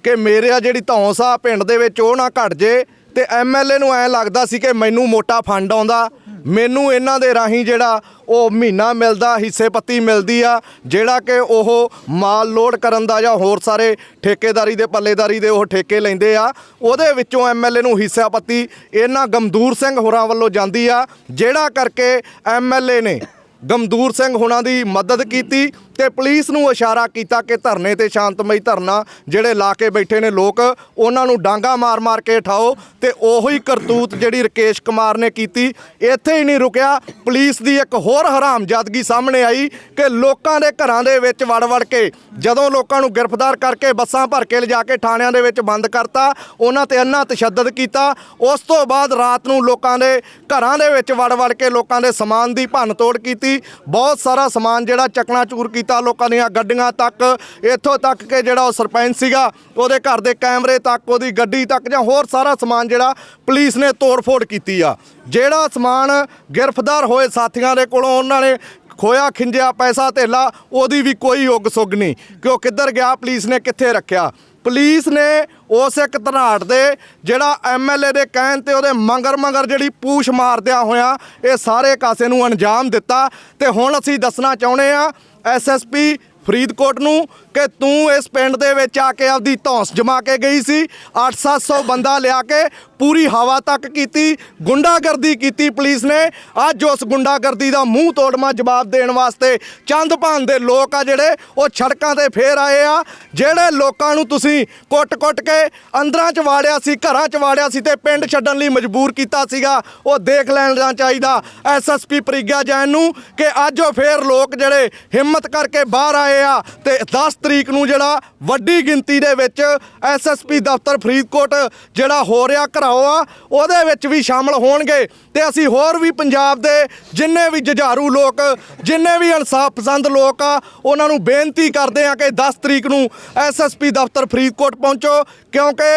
Speaker 2: ਕਿ ਮੇਰੇ ਆ ਜਿਹੜੀ ਧੌਂਸ ਆ ਪਿੰਡ ਦੇ ਵਿੱਚ, ਉਹ ਨਾ ਘਟ ਜੇ ਤੇ ਐਮਐਲਏ ਨੂੰ ਐ ਲੱਗਦਾ ਸੀ ਕਿ ਮੈਨੂੰ ਮੋਟਾ ਫੰਡ ਆਉਂਦਾ। ਮੈਨੂੰ ਇਹਨਾਂ ਦੇ ਰਾਹੀਂ ਜਿਹੜਾ ਉਹ ਮਹੀਨਾ ਮਿਲਦਾ, ਹਿੱਸੇ ਪੱਤੀ ਮਿਲਦੀ ਆ, ਜਿਹੜਾ ਕਿ ਉਹ ਮਾਲ ਲੋਡ ਕਰਨ ਦਾ ਜਾਂ ਹੋਰ ਸਾਰੇ ਠੇਕੇਦਾਰੀ ਦੇ, ਪੱਲੇਦਾਰੀ ਦੇ ਉਹ ਠੇਕੇ ਲੈਂਦੇ ਆ। ਉਹਦੇ ਵਿੱਚੋਂ ਐਮਐਲਏ ਨੂੰ ਹਿੱਸਾ ਪੱਤੀ ਇਹਨਾਂ ਗਮਦੂਰ ਸਿੰਘ ਹੋਰਾਂ ਵੱਲੋਂ ਜਾਂਦੀ ਆ, ਜਿਹੜਾ ਕਰਕੇ ਐਮਐਲਏ ਨੇ ਗਮਦੂਰ ਸਿੰਘ ਹੁਣਾਂ ਦੀ ਮਦਦ ਕੀਤੀ। ਤੇ ਪੁਲਿਸ ਨੂੰ ਇਸ਼ਾਰਾ ਕੀਤਾ ਕਿ ਧਰਨੇ ਤੇ ਸ਼ਾਂਤਮਈ ਧਰਨਾ ਜਿਹੜੇ ਲਾ ਕੇ ਬੈਠੇ ਨੇ ਲੋਕ, ਉਹਨਾਂ ਨੂੰ ਡਾਂਗਾ ਮਾਰ-ਮਾਰ ਕੇ ਉਠਾਓ ਤੇ ਉਹੀ ਕਰਤੂਤ ਜਿਹੜੀ ਰਕੇਸ਼ ਕੁਮਾਰ ਨੇ ਕੀਤੀ, ਇੱਥੇ ਹੀ ਨਹੀਂ ਰੁਕਿਆ। ਪੁਲਿਸ ਦੀ ਇੱਕ ਹੋਰ ਹਰਾਮਜ਼ਾਦਗੀ ਸਾਹਮਣੇ ਆਈ ਕਿ ਲੋਕਾਂ ਦੇ ਘਰਾਂ ਦੇ ਵਿੱਚ ਵੜ-ਵੜ ਕੇ, ਜਦੋਂ ਲੋਕਾਂ ਨੂੰ ਗ੍ਰਿਫਤਾਰ ਕਰਕੇ ਬੱਸਾਂ ਭਰ ਕੇ ਲਿਜਾ ਕੇ ਥਾਣਿਆਂ ਦੇ ਵਿੱਚ ਬੰਦ ਕਰਤਾ, ਉਹਨਾਂ ਤੇ ਅੰਨਾ ਤਸ਼ੱਦਦ ਕੀਤਾ, ਉਸ ਤੋਂ ਬਾਅਦ ਰਾਤ ਨੂੰ ਲੋਕਾਂ ਦੇ ਘਰਾਂ ਦੇ ਵਿੱਚ ਵੜ-ਵੜ ਕੇ ਲੋਕਾਂ ਦੇ ਸਮਾਨ ਦੀ ਭੰਨ ਤੋੜ ਕੀਤੀ। ਬਹੁਤ ਸਾਰਾ ਸਮਾਨ ਜਿਹੜਾ ਚਕਨਾਚੂਰ ਕੀਤਾ ਕੀਤਾ ਲੋਕਾਂ ਦੀਆਂ ਗੱਡੀਆਂ ਤੱਕ, ਇੱਥੋਂ ਤੱਕ ਕਿ ਜਿਹੜਾ ਉਹ ਸਰਪੰਚ ਸੀਗਾ, ਉਹਦੇ ਘਰ ਦੇ ਕੈਮਰੇ ਤੱਕ, ਉਹਦੀ ਗੱਡੀ ਤੱਕ ਜਾਂ ਹੋਰ ਸਾਰਾ ਸਮਾਨ ਜਿਹੜਾ ਪੁਲਿਸ ਨੇ ਤੋੜ-ਫੋੜ ਕੀਤੀ ਆ। ਜਿਹੜਾ ਸਮਾਨ ਗ੍ਰਿਫਤਾਰ ਹੋਏ ਸਾਥੀਆਂ ਦੇ ਕੋਲੋਂ, ਉਹਨਾਂ ਨੇ ਖੋਇਆ, ਖਿੰਜਿਆ, ਪੈਸਾ, ਧੇਲਾ, ਉਹਦੀ ਵੀ ਕੋਈ ਉਗ ਸੁਗ ਨਹੀਂ। ਕਿ ਉਹ ਕਿੱਧਰ ਗਿਆ ਪੁਲਿਸ ਨੇ, ਕਿੱਥੇ ਰੱਖਿਆ? ਪੁਲਿਸ ਨੇ ਉਸ ਇੱਕ ਧਨਾਟ ਦੇ ਜਿਹੜਾ ਐਮਐਲਏ ਦੇ ਕਹਿਣ ਤੇ ਉਹਦੇ ਮੰਗਰ ਮੰਗਰ ਜਿਹੜੀ ਪੂਛ ਮਾਰਦਿਆਂ ਹੋਇਆ ਇਹ ਸਾਰੇ ਕਾਸੇ ਨੂੰ ਅੰਜਾਮ ਦਿੱਤਾ। ਤੇ ਹੁਣ ਅਸੀਂ ਦੱਸਣਾ ਚਾਹੁੰਦੇ ਆ ਐਸਐਸਪੀ ਫਰੀਦਕੋਟ ਨੂੰ ਕਿ ਤੂੰ ਇਸ ਪਿੰਡ ਦੇ ਵਿੱਚ ਆ ਕੇ ਆਪਦੀ ਧੌਂਸ ਜਮਾ ਕੇ ਗਈ ਸੀ 8-700 ਬੰਦਾ ਲਿਆ ਕੇ ਪੂਰੀ ਹਵਾ ਤੱਕ ਕੀਤੀ, ਗੁੰਡਾਗਰਦੀ ਕੀਤੀ ਪੁਲਿਸ ਨੇ। ਅੱਜ ਉਸ ਗੁੰਡਾਗਰਦੀ ਦਾ ਮੂੰਹ ਤੋੜਮਾ ਜਵਾਬ ਦੇਣ ਵਾਸਤੇ ਚੰਦ ਭਾਨ ਦੇ ਲੋਕ ਆ ਜਿਹੜੇ, ਉਹ ਸੜਕਾਂ ਤੇ ਫੇਰ ਆਏ ਆ। ਜਿਹੜੇ ਲੋਕਾਂ ਨੂੰ ਤੁਸੀਂ ਕੁੱਟ-ਕੁੱਟ ਕੇ ਅੰਦਰਾਂ ਚ ਵਾੜਿਆ ਸੀ, ਘਰਾਂ ਚ ਵਾੜਿਆ ਸੀ ਤੇ ਪਿੰਡ ਛੱਡਣ ਲਈ ਮਜਬੂਰ ਕੀਤਾ ਸੀਗਾ, ਉਹ ਦੇਖ ਲੈਣਾ ਚਾਹੀਦਾ। ਐਸਐਸਪੀ ਪ੍ਰਿਗਿਆ ਜੈਨ ਨੂੰ ਕਿ ਅੱਜ ਉਹ ਫੇਰ ਲੋਕ ਜਿਹੜੇ ਹਿੰਮਤ ਕਰਕੇ ਬਾਹਰ ਆਏ ਆ ਤੇ 10 ਤਰੀਕ ਨੂੰ ਜਿਹੜਾ ਵੱਡੀ ਗਿਣਤੀ ਦੇ ਵਿੱਚ ਐਸਐਸਪੀ ਦਫ਼ਤਰ ਫਰੀਦਕੋਟ ਜਿਹੜਾ ਹੋ ਰਿਹਾ ਘਰਾਓ ਆ, ਉਹਦੇ ਵਿੱਚ ਵੀ ਸ਼ਾਮਲ ਹੋਣਗੇ। ਤੇ ਅਸੀਂ ਹੋਰ ਵੀ ਪੰਜਾਬ ਦੇ ਜਿੰਨੇ ਵੀ ਜੁਝਾਰੂ ਲੋਕ, ਜਿੰਨੇ ਵੀ ਇਨਸਾਫ ਪਸੰਦ ਲੋਕ ਆ, ਉਹਨਾਂ ਨੂੰ ਬੇਨਤੀ ਕਰਦੇ ਆ ਕਿ 10 ਤਰੀਕ ਨੂੰ ਐਸਐਸਪੀ ਦਫ਼ਤਰ ਫਰੀਦਕੋਟ ਪਹੁੰਚੋ, ਕਿਉਂਕਿ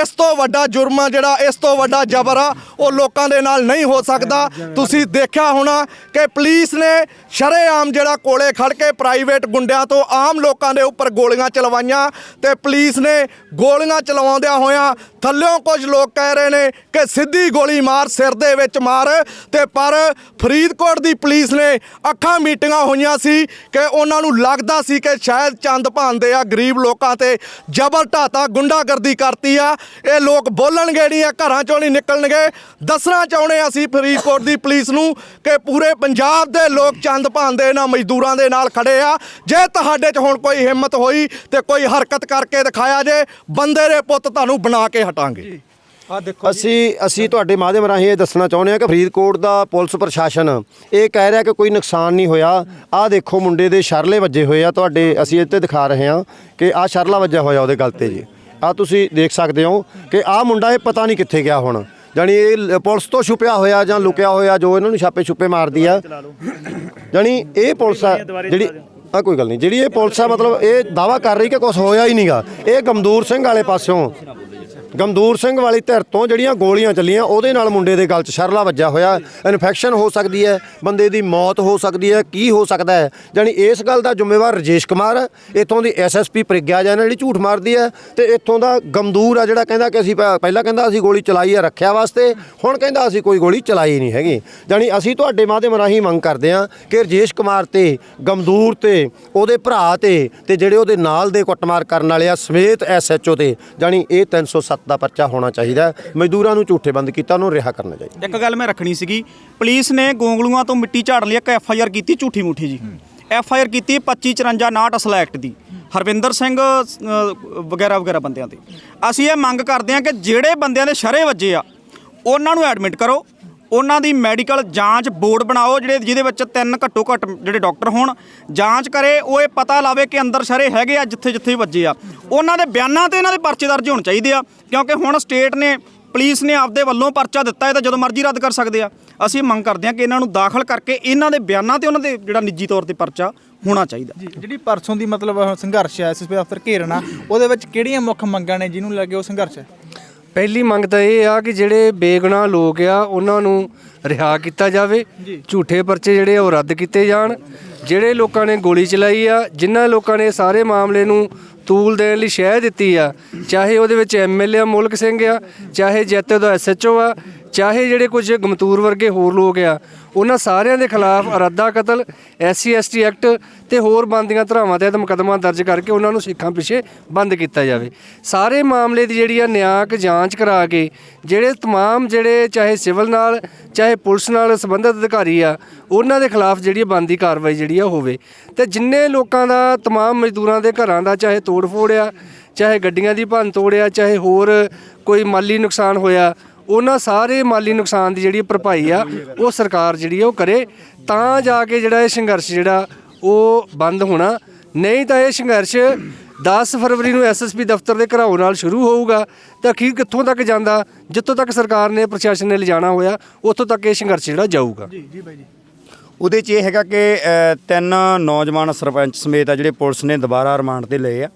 Speaker 2: ਇਸ ਤੋਂ ਵੱਡਾ ਜੁਰਮ ਆ ਜਿਹੜਾ, ਇਸ ਤੋਂ ਵੱਡਾ ਜ਼ਬਰ ਆ, ਉਹ ਲੋਕਾਂ ਦੇ ਨਾਲ ਨਹੀਂ ਹੋ ਸਕਦਾ। ਤੁਸੀਂ ਦੇਖਿਆ ਹੋਣਾ ਕਿ ਪੁਲਿਸ ਨੇ ਸ਼ਰੇਆਮ ਜਿਹੜਾ ਕੋਲੇ ਖੜ ਕੇ ਪ੍ਰਾਈਵੇਟ ਗੁੰਡਿਆਂ ਤੋਂ ਆਮ ਲੋਕਾਂ ਦੇ ਉੱਪਰ ਗੋਲੀਆਂ ਚਲਵਾਈਆਂ ਤੇ ਪੁਲਿਸ ਨੇ ਗੋਲੀਆਂ ਚਲਵਾਉਂਦਿਆਂ ਹੋਇਆਂ ਥੱਲਿਓਂ ਕੁਝ ਲੋਕ ਕਹਿ ਰਹੇ ਨੇ ਕਿ ਸਿੱਧੀ ਗੋਲੀ ਮਾਰ ਸਿਰ ਦੇ ਵਿੱਚ ਮਾਰ ਤੇ ਪਰ ਫਰੀਦਕੋਟ ਦੀ ਪੁਲਿਸ ਨੇ ਅੱਖਾਂ ਮੀਟੀਆਂ ਹੋਈਆਂ ਸੀ ਕਿ ਉਹਨਾਂ ਨੂੰ ਲੱਗਦਾ ਸੀ ਕਿ ਸ਼ਾਇਦ ਚੰਦ ਭਾਂਦੇ ਆ, ਗਰੀਬ ਲੋਕਾਂ ਤੇ ਜ਼ਬਰ ਢਾਤਾ ਗੁੰਡਾਗਰਦੀ ਕਰਤੀ ਆ। ਇਹ ਲੋਕ ਬੋਲਣਗੇ ਨਹੀਂ ਆ ਘਰਾਂ ਚੋਂ ਨਹੀਂ ਨਿਕਲਣਗੇ। ਦੱਸਣਾ ਚਾਹੁੰਦੇ ਅਸੀਂ ਫਰੀਦਕੋਟ ਦੀ ਪੁਲਿਸ ਨੂੰ ਕਿ ਪੂਰੇ ਪੰਜਾਬ ਦੇ ਲੋਕ ਚੰਦ ਭਾਂਦੇ ਇਹਨਾਂ ਮਜ਼ਦੂਰਾਂ ਦੇ ਨਾਲ ਖੜੇ ਆ। ਜੇ ਤੁਹਾਡੇ 'ਚ ਹੁਣ ਕੋਈ ਹਿੰਮਤ ਹੋਈ ਤੇ ਕੋਈ ਹਰਕਤ ਕਰਕੇ ਦਿਖਾਇਆ ਜੇ ਬੰਦੇ ਦੇ ਪੁੱਤ ਤੁਹਾਨੂੰ ਬਣਾ ਕੇ ਹਟਾਂਗੇ।
Speaker 4: ਆ ਦੇਖੋ
Speaker 3: ਅਸੀਂ ਅਸੀਂ ਤੁਹਾਡੇ ਮਾਧਿਅਮ ਰਾਹੀਂ ਇਹ ਦੱਸਣਾ ਚਾਹੁੰਦੇ ਹਾਂ ਕਿ ਫਰੀਦਕੋਟ ਦਾ ਪੁਲਿਸ ਪ੍ਰਸ਼ਾਸਨ ਇਹ ਕਹਿ ਰਿਹਾ ਕਿ ਕੋਈ ਨੁਕਸਾਨ ਨਹੀਂ ਹੋਇਆ। ਆਹ ਦੇਖੋ ਮੁੰਡੇ ਦੇ ਸ਼ਰਲੇ ਵੱਜੇ ਹੋਏ ਆ। ਤੁਹਾਡੇ ਅਸੀਂ ਇੱਥੇ ਦਿਖਾ ਰਹੇ ਹਾਂ ਕਿ ਆਹ ਸ਼ਰਲਾ ਵੱਜਿਆ ਹੋਇਆ ਉਹਦੇ ਗਲ ਤੇ ਜੀ। ਆ ਤੁਸੀਂ ਦੇਖ ਸਕਦੇ ਹੋ ਕਿ ਆਹ ਮੁੰਡਾ ਇਹ ਪਤਾ ਨਹੀਂ ਕਿੱਥੇ ਗਿਆ ਹੁਣ। ਜਾਣੀ ਇਹ ਪੁਲਿਸ ਤੋਂ ਛੁਪਿਆ ਹੋਇਆ ਜਾਂ ਲੁਕਿਆ ਹੋਇਆ ਜੋ ਇਹਨਾਂ ਨੂੰ ਛਾਪੇ ਛੁਪੇ ਮਾਰਦੀ ਆ। ਜਾਣੀ ਇਹ ਪੁਲਿਸ ਆ ਜਿਹੜੀ ਆ ਕੋਈ ਗੱਲ ਨਹੀਂ। ਜਿਹੜੀ ਇਹ ਪੁਲਿਸ ਆ, ਮਤਲਬ ਇਹ ਦਾਵਾ ਕਰ ਰਹੀ ਕਿ ਕੁਝ ਹੋਇਆ ਹੀ ਨਹੀਂਗਾ ਇਹ ਗਮਦੂਰ ਸਿੰਘ ਵਾਲੇ ਪਾਸਿਓਂ। ਗਮਦੂਰ ਸਿੰਘ ਵਾਲੀ ਧਿਰ ਤੋਂ ਜਿਹੜੀਆਂ ਗੋਲੀਆਂ ਚੱਲੀਆਂ, ਉਹਦੇ ਨਾਲ ਮੁੰਡੇ ਦੇ ਗਲ 'ਚ ਸ਼ਰਲਾ ਵੱਜਾ ਹੋਇਆ। ਇਨਫੈਕਸ਼ਨ ਹੋ ਸਕਦੀ ਹੈ, ਬੰਦੇ ਦੀ ਮੌਤ ਹੋ ਸਕਦੀ ਹੈ, ਕੀ ਹੋ ਸਕਦਾ ਹੈ? ਜਾਣੀ ਇਸ ਗੱਲ ਦਾ ਜ਼ਿੰਮੇਵਾਰ ਰਜੇਸ਼ ਕੁਮਾਰ ਹੈ ਇੱਥੋਂ ਦੀ ਐਸਐਸਪੀ ਪ੍ਰਗਿਆ ਜੈਨ ਜਿਹੜੀ ਝੂਠ ਮਾਰਦੀ ਹੈ ਤੇ ਇੱਥੋਂ ਦਾ ਗਮਦੂਰ ਆ ਜਿਹੜਾ ਕਹਿੰਦਾ ਕਿ ਅਸੀਂ ਪ- ਪਹਿਲਾਂ ਕਹਿੰਦਾ ਅਸੀਂ ਗੋਲੀ ਚਲਾਈ ਹੈ ਰੱਖਿਆ ਵਾਸਤੇ, ਹੁਣ ਕਹਿੰਦਾ ਅਸੀਂ ਕੋਈ ਗੋਲੀ ਚਲਾਈ ਨਹੀਂ ਹੈਗੀ। ਜਾਣੀ ਅਸੀਂ ਤੁਹਾਡੇ ਮਾਧਿਅਮ ਰਾਹੀਂ ਮੰਗ ਕਰਦੇ ਹਾਂ ਕਿ ਰਜੇਸ਼ ਕੁਮਾਰ ਤੇ ਗਮਦੂਰ ਤੇ, ਉਹਦੇ ਭਰਾ ਤੇ ਤੇ ਜਿਹੜੇ ਉਹਦੇ ਨਾਲ ਦੇ ਕੁੱਟਮਾਰ ਕਰਨ ਵਾਲੇ ਆ, ਸਮੇਤ ਐਸਐਚਓ ਤੇ। ਜਾਣੀ ਇਹ 307 ਦਾ ਪਰਚਾ ਹੋਣਾ ਚਾਹੀਦਾ ਹੈ। ਮਜ਼ਦੂਰਾਂ ਨੂੰ ਝੂਠੇ ਬੰਦ ਕੀਤਾ ਉਹਨੂੰ ਰਿਹਾ ਕਰਨਾ ਚਾਹੀਦਾ।
Speaker 1: ਇੱਕ ਗੱਲ ਮੈਂ ਰੱਖਣੀ ਸੀਗੀ ਪੁਲਿਸ ਨੇ ਗੋਂਗਲੂਆਂ ਤੋਂ ਮਿੱਟੀ ਝਾੜਨ ਲਈ ਇੱਕ ਐਫ ਆਈ ਆਰ ਕੀਤੀ ਝੂਠੀ ਮੂਠੀ ਜੀ। ਐਫ ਆਈ ਆਰ ਕੀਤੀ 2554 ਨਾਟ ਅਸਲਾ ਐਕਟ ਦੀ ਹਰਵਿੰਦਰ ਸਿੰਘ ਅ, ਵਗੈਰਾ ਵਗੈਰਾ ਬੰਦਿਆਂ ਤੇ। ਅਸੀਂ ਇਹ ਮੰਗ ਕਰਦੇ ਹਾਂ ਕਿ ਜਿਹੜੇ ਬੰਦਿਆਂ ਦੇ ਸ਼ਰੇ ਵੱਜੇ ਆ ਉਹਨਾਂ ਨੂੰ ਐਡਮਿਟ ਕਰੋ ਉਹਨਾਂ ਦੀ ਮੈਡੀਕਲ ਜਾਂਚ ਬੋਰਡ ਬਣਾਓ ਜਿਹੜੇ ਜਿਹਦੇ ਵਿੱਚ ਤਿੰਨ ਘੱਟੋ ਘੱਟ ਜਿਹੜੇ ਡਾਕਟਰ ਹੋਣ, ਜਾਂਚ ਕਰੇ, ਉਹ ਇਹ ਪਤਾ ਲਾਵੇ ਕਿ ਅੰਦਰ ਸ਼ਰੇ ਹੈਗੇ ਆ, ਜਿੱਥੇ ਜਿੱਥੇ ਵੱਜੇ ਆ। ਉਹਨਾਂ ਦੇ ਬਿਆਨਾਂ ਤੇ ਇਹਨਾਂ ਦੇ ਪਰਚੇ ਦਰਜ ਹੋਣੇ ਚਾਹੀਦੇ ਆ, ਕਿਉਂਕਿ ਹੁਣ ਸਟੇਟ ਨੇ, ਪੁਲਿਸ ਨੇ ਆਪਦੇ ਵੱਲੋਂ ਪਰਚਾ ਦਿੱਤਾ, ਇਹ ਤਾਂ ਜਦੋਂ ਮਰਜ਼ੀ ਰੱਦ ਕਰ ਸਕਦੇ ਆ। ਅਸੀਂ ਮੰਗ ਕਰਦੇ ਹਾਂ ਕਿ ਇਹਨਾਂ ਨੂੰ ਦਾਖਲ ਕਰਕੇ ਇਹਨਾਂ ਦੇ ਬਿਆਨਾਂ ਤੇ ਉਹਨਾਂ ਦੇ ਜਿਹੜਾ ਨਿੱਜੀ ਤੌਰ ਤੇ ਪਰਚਾ ਹੋਣਾ ਚਾਹੀਦਾ।
Speaker 4: ਜਿਹੜੀ ਪਰਸੋਂ ਦੀ ਮਤਲਬ ਸੰਘਰਸ਼ ਹੈ ਐਸਐਸਪੀ ਦਫ਼ਤਰ ਘੇਰਨਾ, ਉਹਦੇ ਵਿੱਚ ਕਿਹੜੀਆਂ ਮੁੱਖ ਮੰਗਾਂ ਨੇ ਜਿਹਨੂੰ ਲੱਗੇ ਉਹ ਸੰਘਰਸ਼ ਹੈ?
Speaker 6: ਪਹਿਲੀ ਮੰਗ ਤਾਂ ਇਹ ਆ ਕਿ ਜਿਹੜੇ ਬੇਗੁਨਾਹ ਲੋਕ ਆ ਉਹਨਾਂ ਨੂੰ ਰਿਹਾ ਕੀਤਾ ਜਾਵੇ ਝੂਠੇ ਪਰਚੇ ਜਿਹੜੇ ਆ ਉਹ ਰੱਦ ਕੀਤੇ ਜਾਣ। ਜਿਹੜੇ ਲੋਕਾਂ ਨੇ ਗੋਲੀ ਚਲਾਈ ਆ ਜਿਨ੍ਹਾਂ ਲੋਕਾਂ ਨੇ ਸਾਰੇ ਮਾਮਲੇ ਨੂੰ ਤੂਲ ਦੇਣ ਲਈ ਸ਼ਹਿ ਦਿੱਤੀ ਆ ਚਾਹੇ ਉਹਦੇ ਵਿੱਚ ਐਮਐਲਏ ਮੁਲਕ ਸਿੰਘ ਆ ਚਾਹੇ ਜੈਤੇ ਦਾ ਐਸਐਚਓ ਆ ਚਾਹੇ ਜਿਹੜੇ ਕੁਝ ਗਮਤੂਰ ਵਰਗੇ ਹੋਰ ਲੋਕ ਆ ਉਹਨਾਂ ਸਾਰਿਆਂ ਦੇ ਖਿਲਾਫ ਇਰਾਦਾ ਕਤਲ ਐਸਸੀ ਐਸਟੀ ਐਕਟ ਤੇ ਹੋਰ ਬੰਦੀਆਂ ਧਰਾਵਾਂ ਤਹਿਤ ਮੁਕੱਦਮਾ ਦਰਜ ਕਰਕੇ ਉਹਨਾਂ ਨੂੰ ਸਿੱਖਾਂ ਪਿੱਛੇ ਬੰਦ ਕੀਤਾ ਜਾਵੇ ਸਾਰੇ ਮਾਮਲੇ ਦੀ ਜਿਹੜੀ ਆ ਨਿਆਂਕ ਜਾਂਚ ਕਰਾ ਕੇ ਜਿਹੜੇ तमाम ਜਿਹੜੇ ਚਾਹੇ ਸਿਵਲ ਨਾਲ ਚਾਹੇ ਪੁਲਿਸ ਨਾਲ ਸੰਬੰਧਿਤ ਅਧਿਕਾਰੀ ਆ ਉਹਨਾਂ ਦੇ ਖਿਲਾਫ ਜਿਹੜੀ ਬੰਦੀ ਕਾਰਵਾਈ ਜਿਹੜੀ ਆ ਹੋਵੇ ਤੇ ਜਿੰਨੇ ਲੋਕਾਂ ਦਾ तमाम ਮਜ਼ਦੂਰਾਂ ਦੇ ਘਰਾਂ ਦਾ ਚਾਹੇ ਤੋੜ ਫੋੜ ਆ ਚਾਹੇ ਗੱਡੀਆਂ ਦੀ ਭੰਨ ਤੋੜ ਆ ਚਾਹੇ ਹੋਰ ਕੋਈ ਮਾਲੀ ਨੁਕਸਾਨ ਹੋਇਆ ਉਹਨਾਂ ਸਾਰੇ ਮਾਲੀ ਨੁਕਸਾਨ ਦੀ ਜਿਹੜੀ ਭਰਪਾਈ ਆ ਉਹ ਸਰਕਾਰ ਜਿਹੜੀ ਆ ਉਹ ਕਰੇ। ਤਾਂ ਜਾ ਕੇ ਜਿਹੜਾ ਇਹ ਸੰਘਰਸ਼ ਜਿਹੜਾ ਉਹ ਬੰਦ ਹੋਣਾ ਨਹੀਂ ਤਾਂ ਇਹ ਸੰਘਰਸ਼ 10 ਫਰਵਰੀ ਨੂੰ ਐਸਐਸਪੀ ਦਫ਼ਤਰ ਦੇ ਘਰਾਓ ਨਾਲ ਸ਼ੁਰੂ ਹੋਊਗਾ। ਤਾਂ ਅਖੀਰ ਕਿੱਥੋਂ ਤੱਕ ਜਾਂਦਾ ਜਿੱਥੋਂ ਤੱਕ ਸਰਕਾਰ ਨੇ ਪ੍ਰਸ਼ਾਸਨ ਨੇ ਲਿਜਾਣਾ ਹੋਇਆ ਉੱਥੋਂ ਤੱਕ ਇਹ ਸੰਘਰਸ਼ ਜਿਹੜਾ ਜਾਊਗਾ।
Speaker 7: ਉਹਦੇ 'ਚ ਇਹ ਹੈਗਾ ਕਿ ਤਿੰਨ ਨੌਜਵਾਨ ਸਰਪੰਚ ਸਮੇਤ ਆ ਜਿਹੜੇ ਪੁਲਿਸ ਨੇ ਦੁਬਾਰਾ ਰਿਮਾਂਡ ਤੇ ਲਏ ਆ।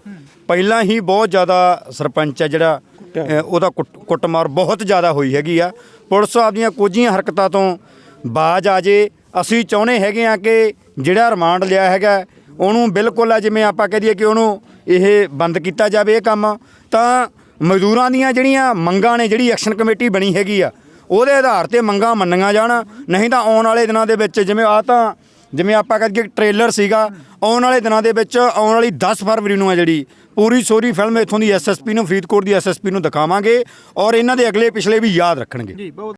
Speaker 7: ਪਹਿਲਾਂ ਹੀ ਬਹੁਤ ਜ਼ਿਆਦਾ ਸਰਪੰਚ ਆ ਜਿਹੜਾ ਅ, ਉਹਦਾ ਕੁੱਟ- ਕੁੱਟਮਾਰ ਬਹੁਤ ਜ਼ਿਆਦਾ ਹੋਈ ਹੈਗੀ ਆ। ਪੁਲਿਸ ਆਪਦੀਆਂ ਕੁਝੀਆਂ ਹਰਕਤਾਂ ਤੋਂ ਬਾਜ ਆ ਜੇ। ਅਸੀਂ ਚਾਹੁੰਦੇ ਹੈਗੇ ਆ ਕਿ ਜਿਹੜਾ ਰਿਮਾਂਡ ਲਿਆ ਹੈਗਾ ਉਹਨੂੰ ਬਿਲਕੁਲ ਆ ਜਿਵੇਂ ਆਪਾਂ ਕਹਿ ਦਈਏ ਕਿ ਉਹਨੂੰ ਇਹ ਬੰਦ ਕੀਤਾ ਜਾਵੇ ਇਹ ਕੰਮ ਤਾਂ ਮਜ਼ਦੂਰਾਂ ਦੀਆਂ ਜਿਹੜੀਆਂ ਮੰਗਾਂ ਨੇ ਜਿਹੜੀ ਐਕਸ਼ਨ ਕਮੇਟੀ ਬਣੀ ਹੈਗੀ ਆ ਉਹਦੇ ਆਧਾਰ ਤੇ ਮੰਗਾਂ ਮੰਨੀਆਂ ਜਾਣ। ਨਹੀਂ ਤਾਂ ਆਉਣ ਵਾਲੇ ਦਿਨਾਂ ਦੇ ਵਿੱਚ ਜਿਵੇਂ ਆ ਤਾਂ ਜਿਵੇਂ ਆਪਾਂ ਕਹਿੰਦੇ ਟ੍ਰੇਲਰ ਸੀਗਾ ਆਉਣ ਵਾਲੇ ਦਿਨਾਂ ਦੇ ਵਿੱਚ ਆਉਣ ਵਾਲੀ 10 ਫਰਵਰੀ ਨੂੰ ਆ ਜਿਹੜੀ ਪੂਰੀ ਸੋਰੀ ਫਿਲਮ ਇੱਥੋਂ ਦੀ ਐਸਐਸਪੀ ਨੂੰ, ਫਰੀਦਕੋਟ ਦੀ ਐਸਐਸਪੀ ਨੂੰ ਦਿਖਾਵਾਂਗੇ ਔਰ ਇਹਨਾਂ ਦੇ ਅਗਲੇ ਪਿਛਲੇ ਵੀ ਯਾਦ ਰੱਖਣਗੇ। ਜੀ, ਬਹੁਤ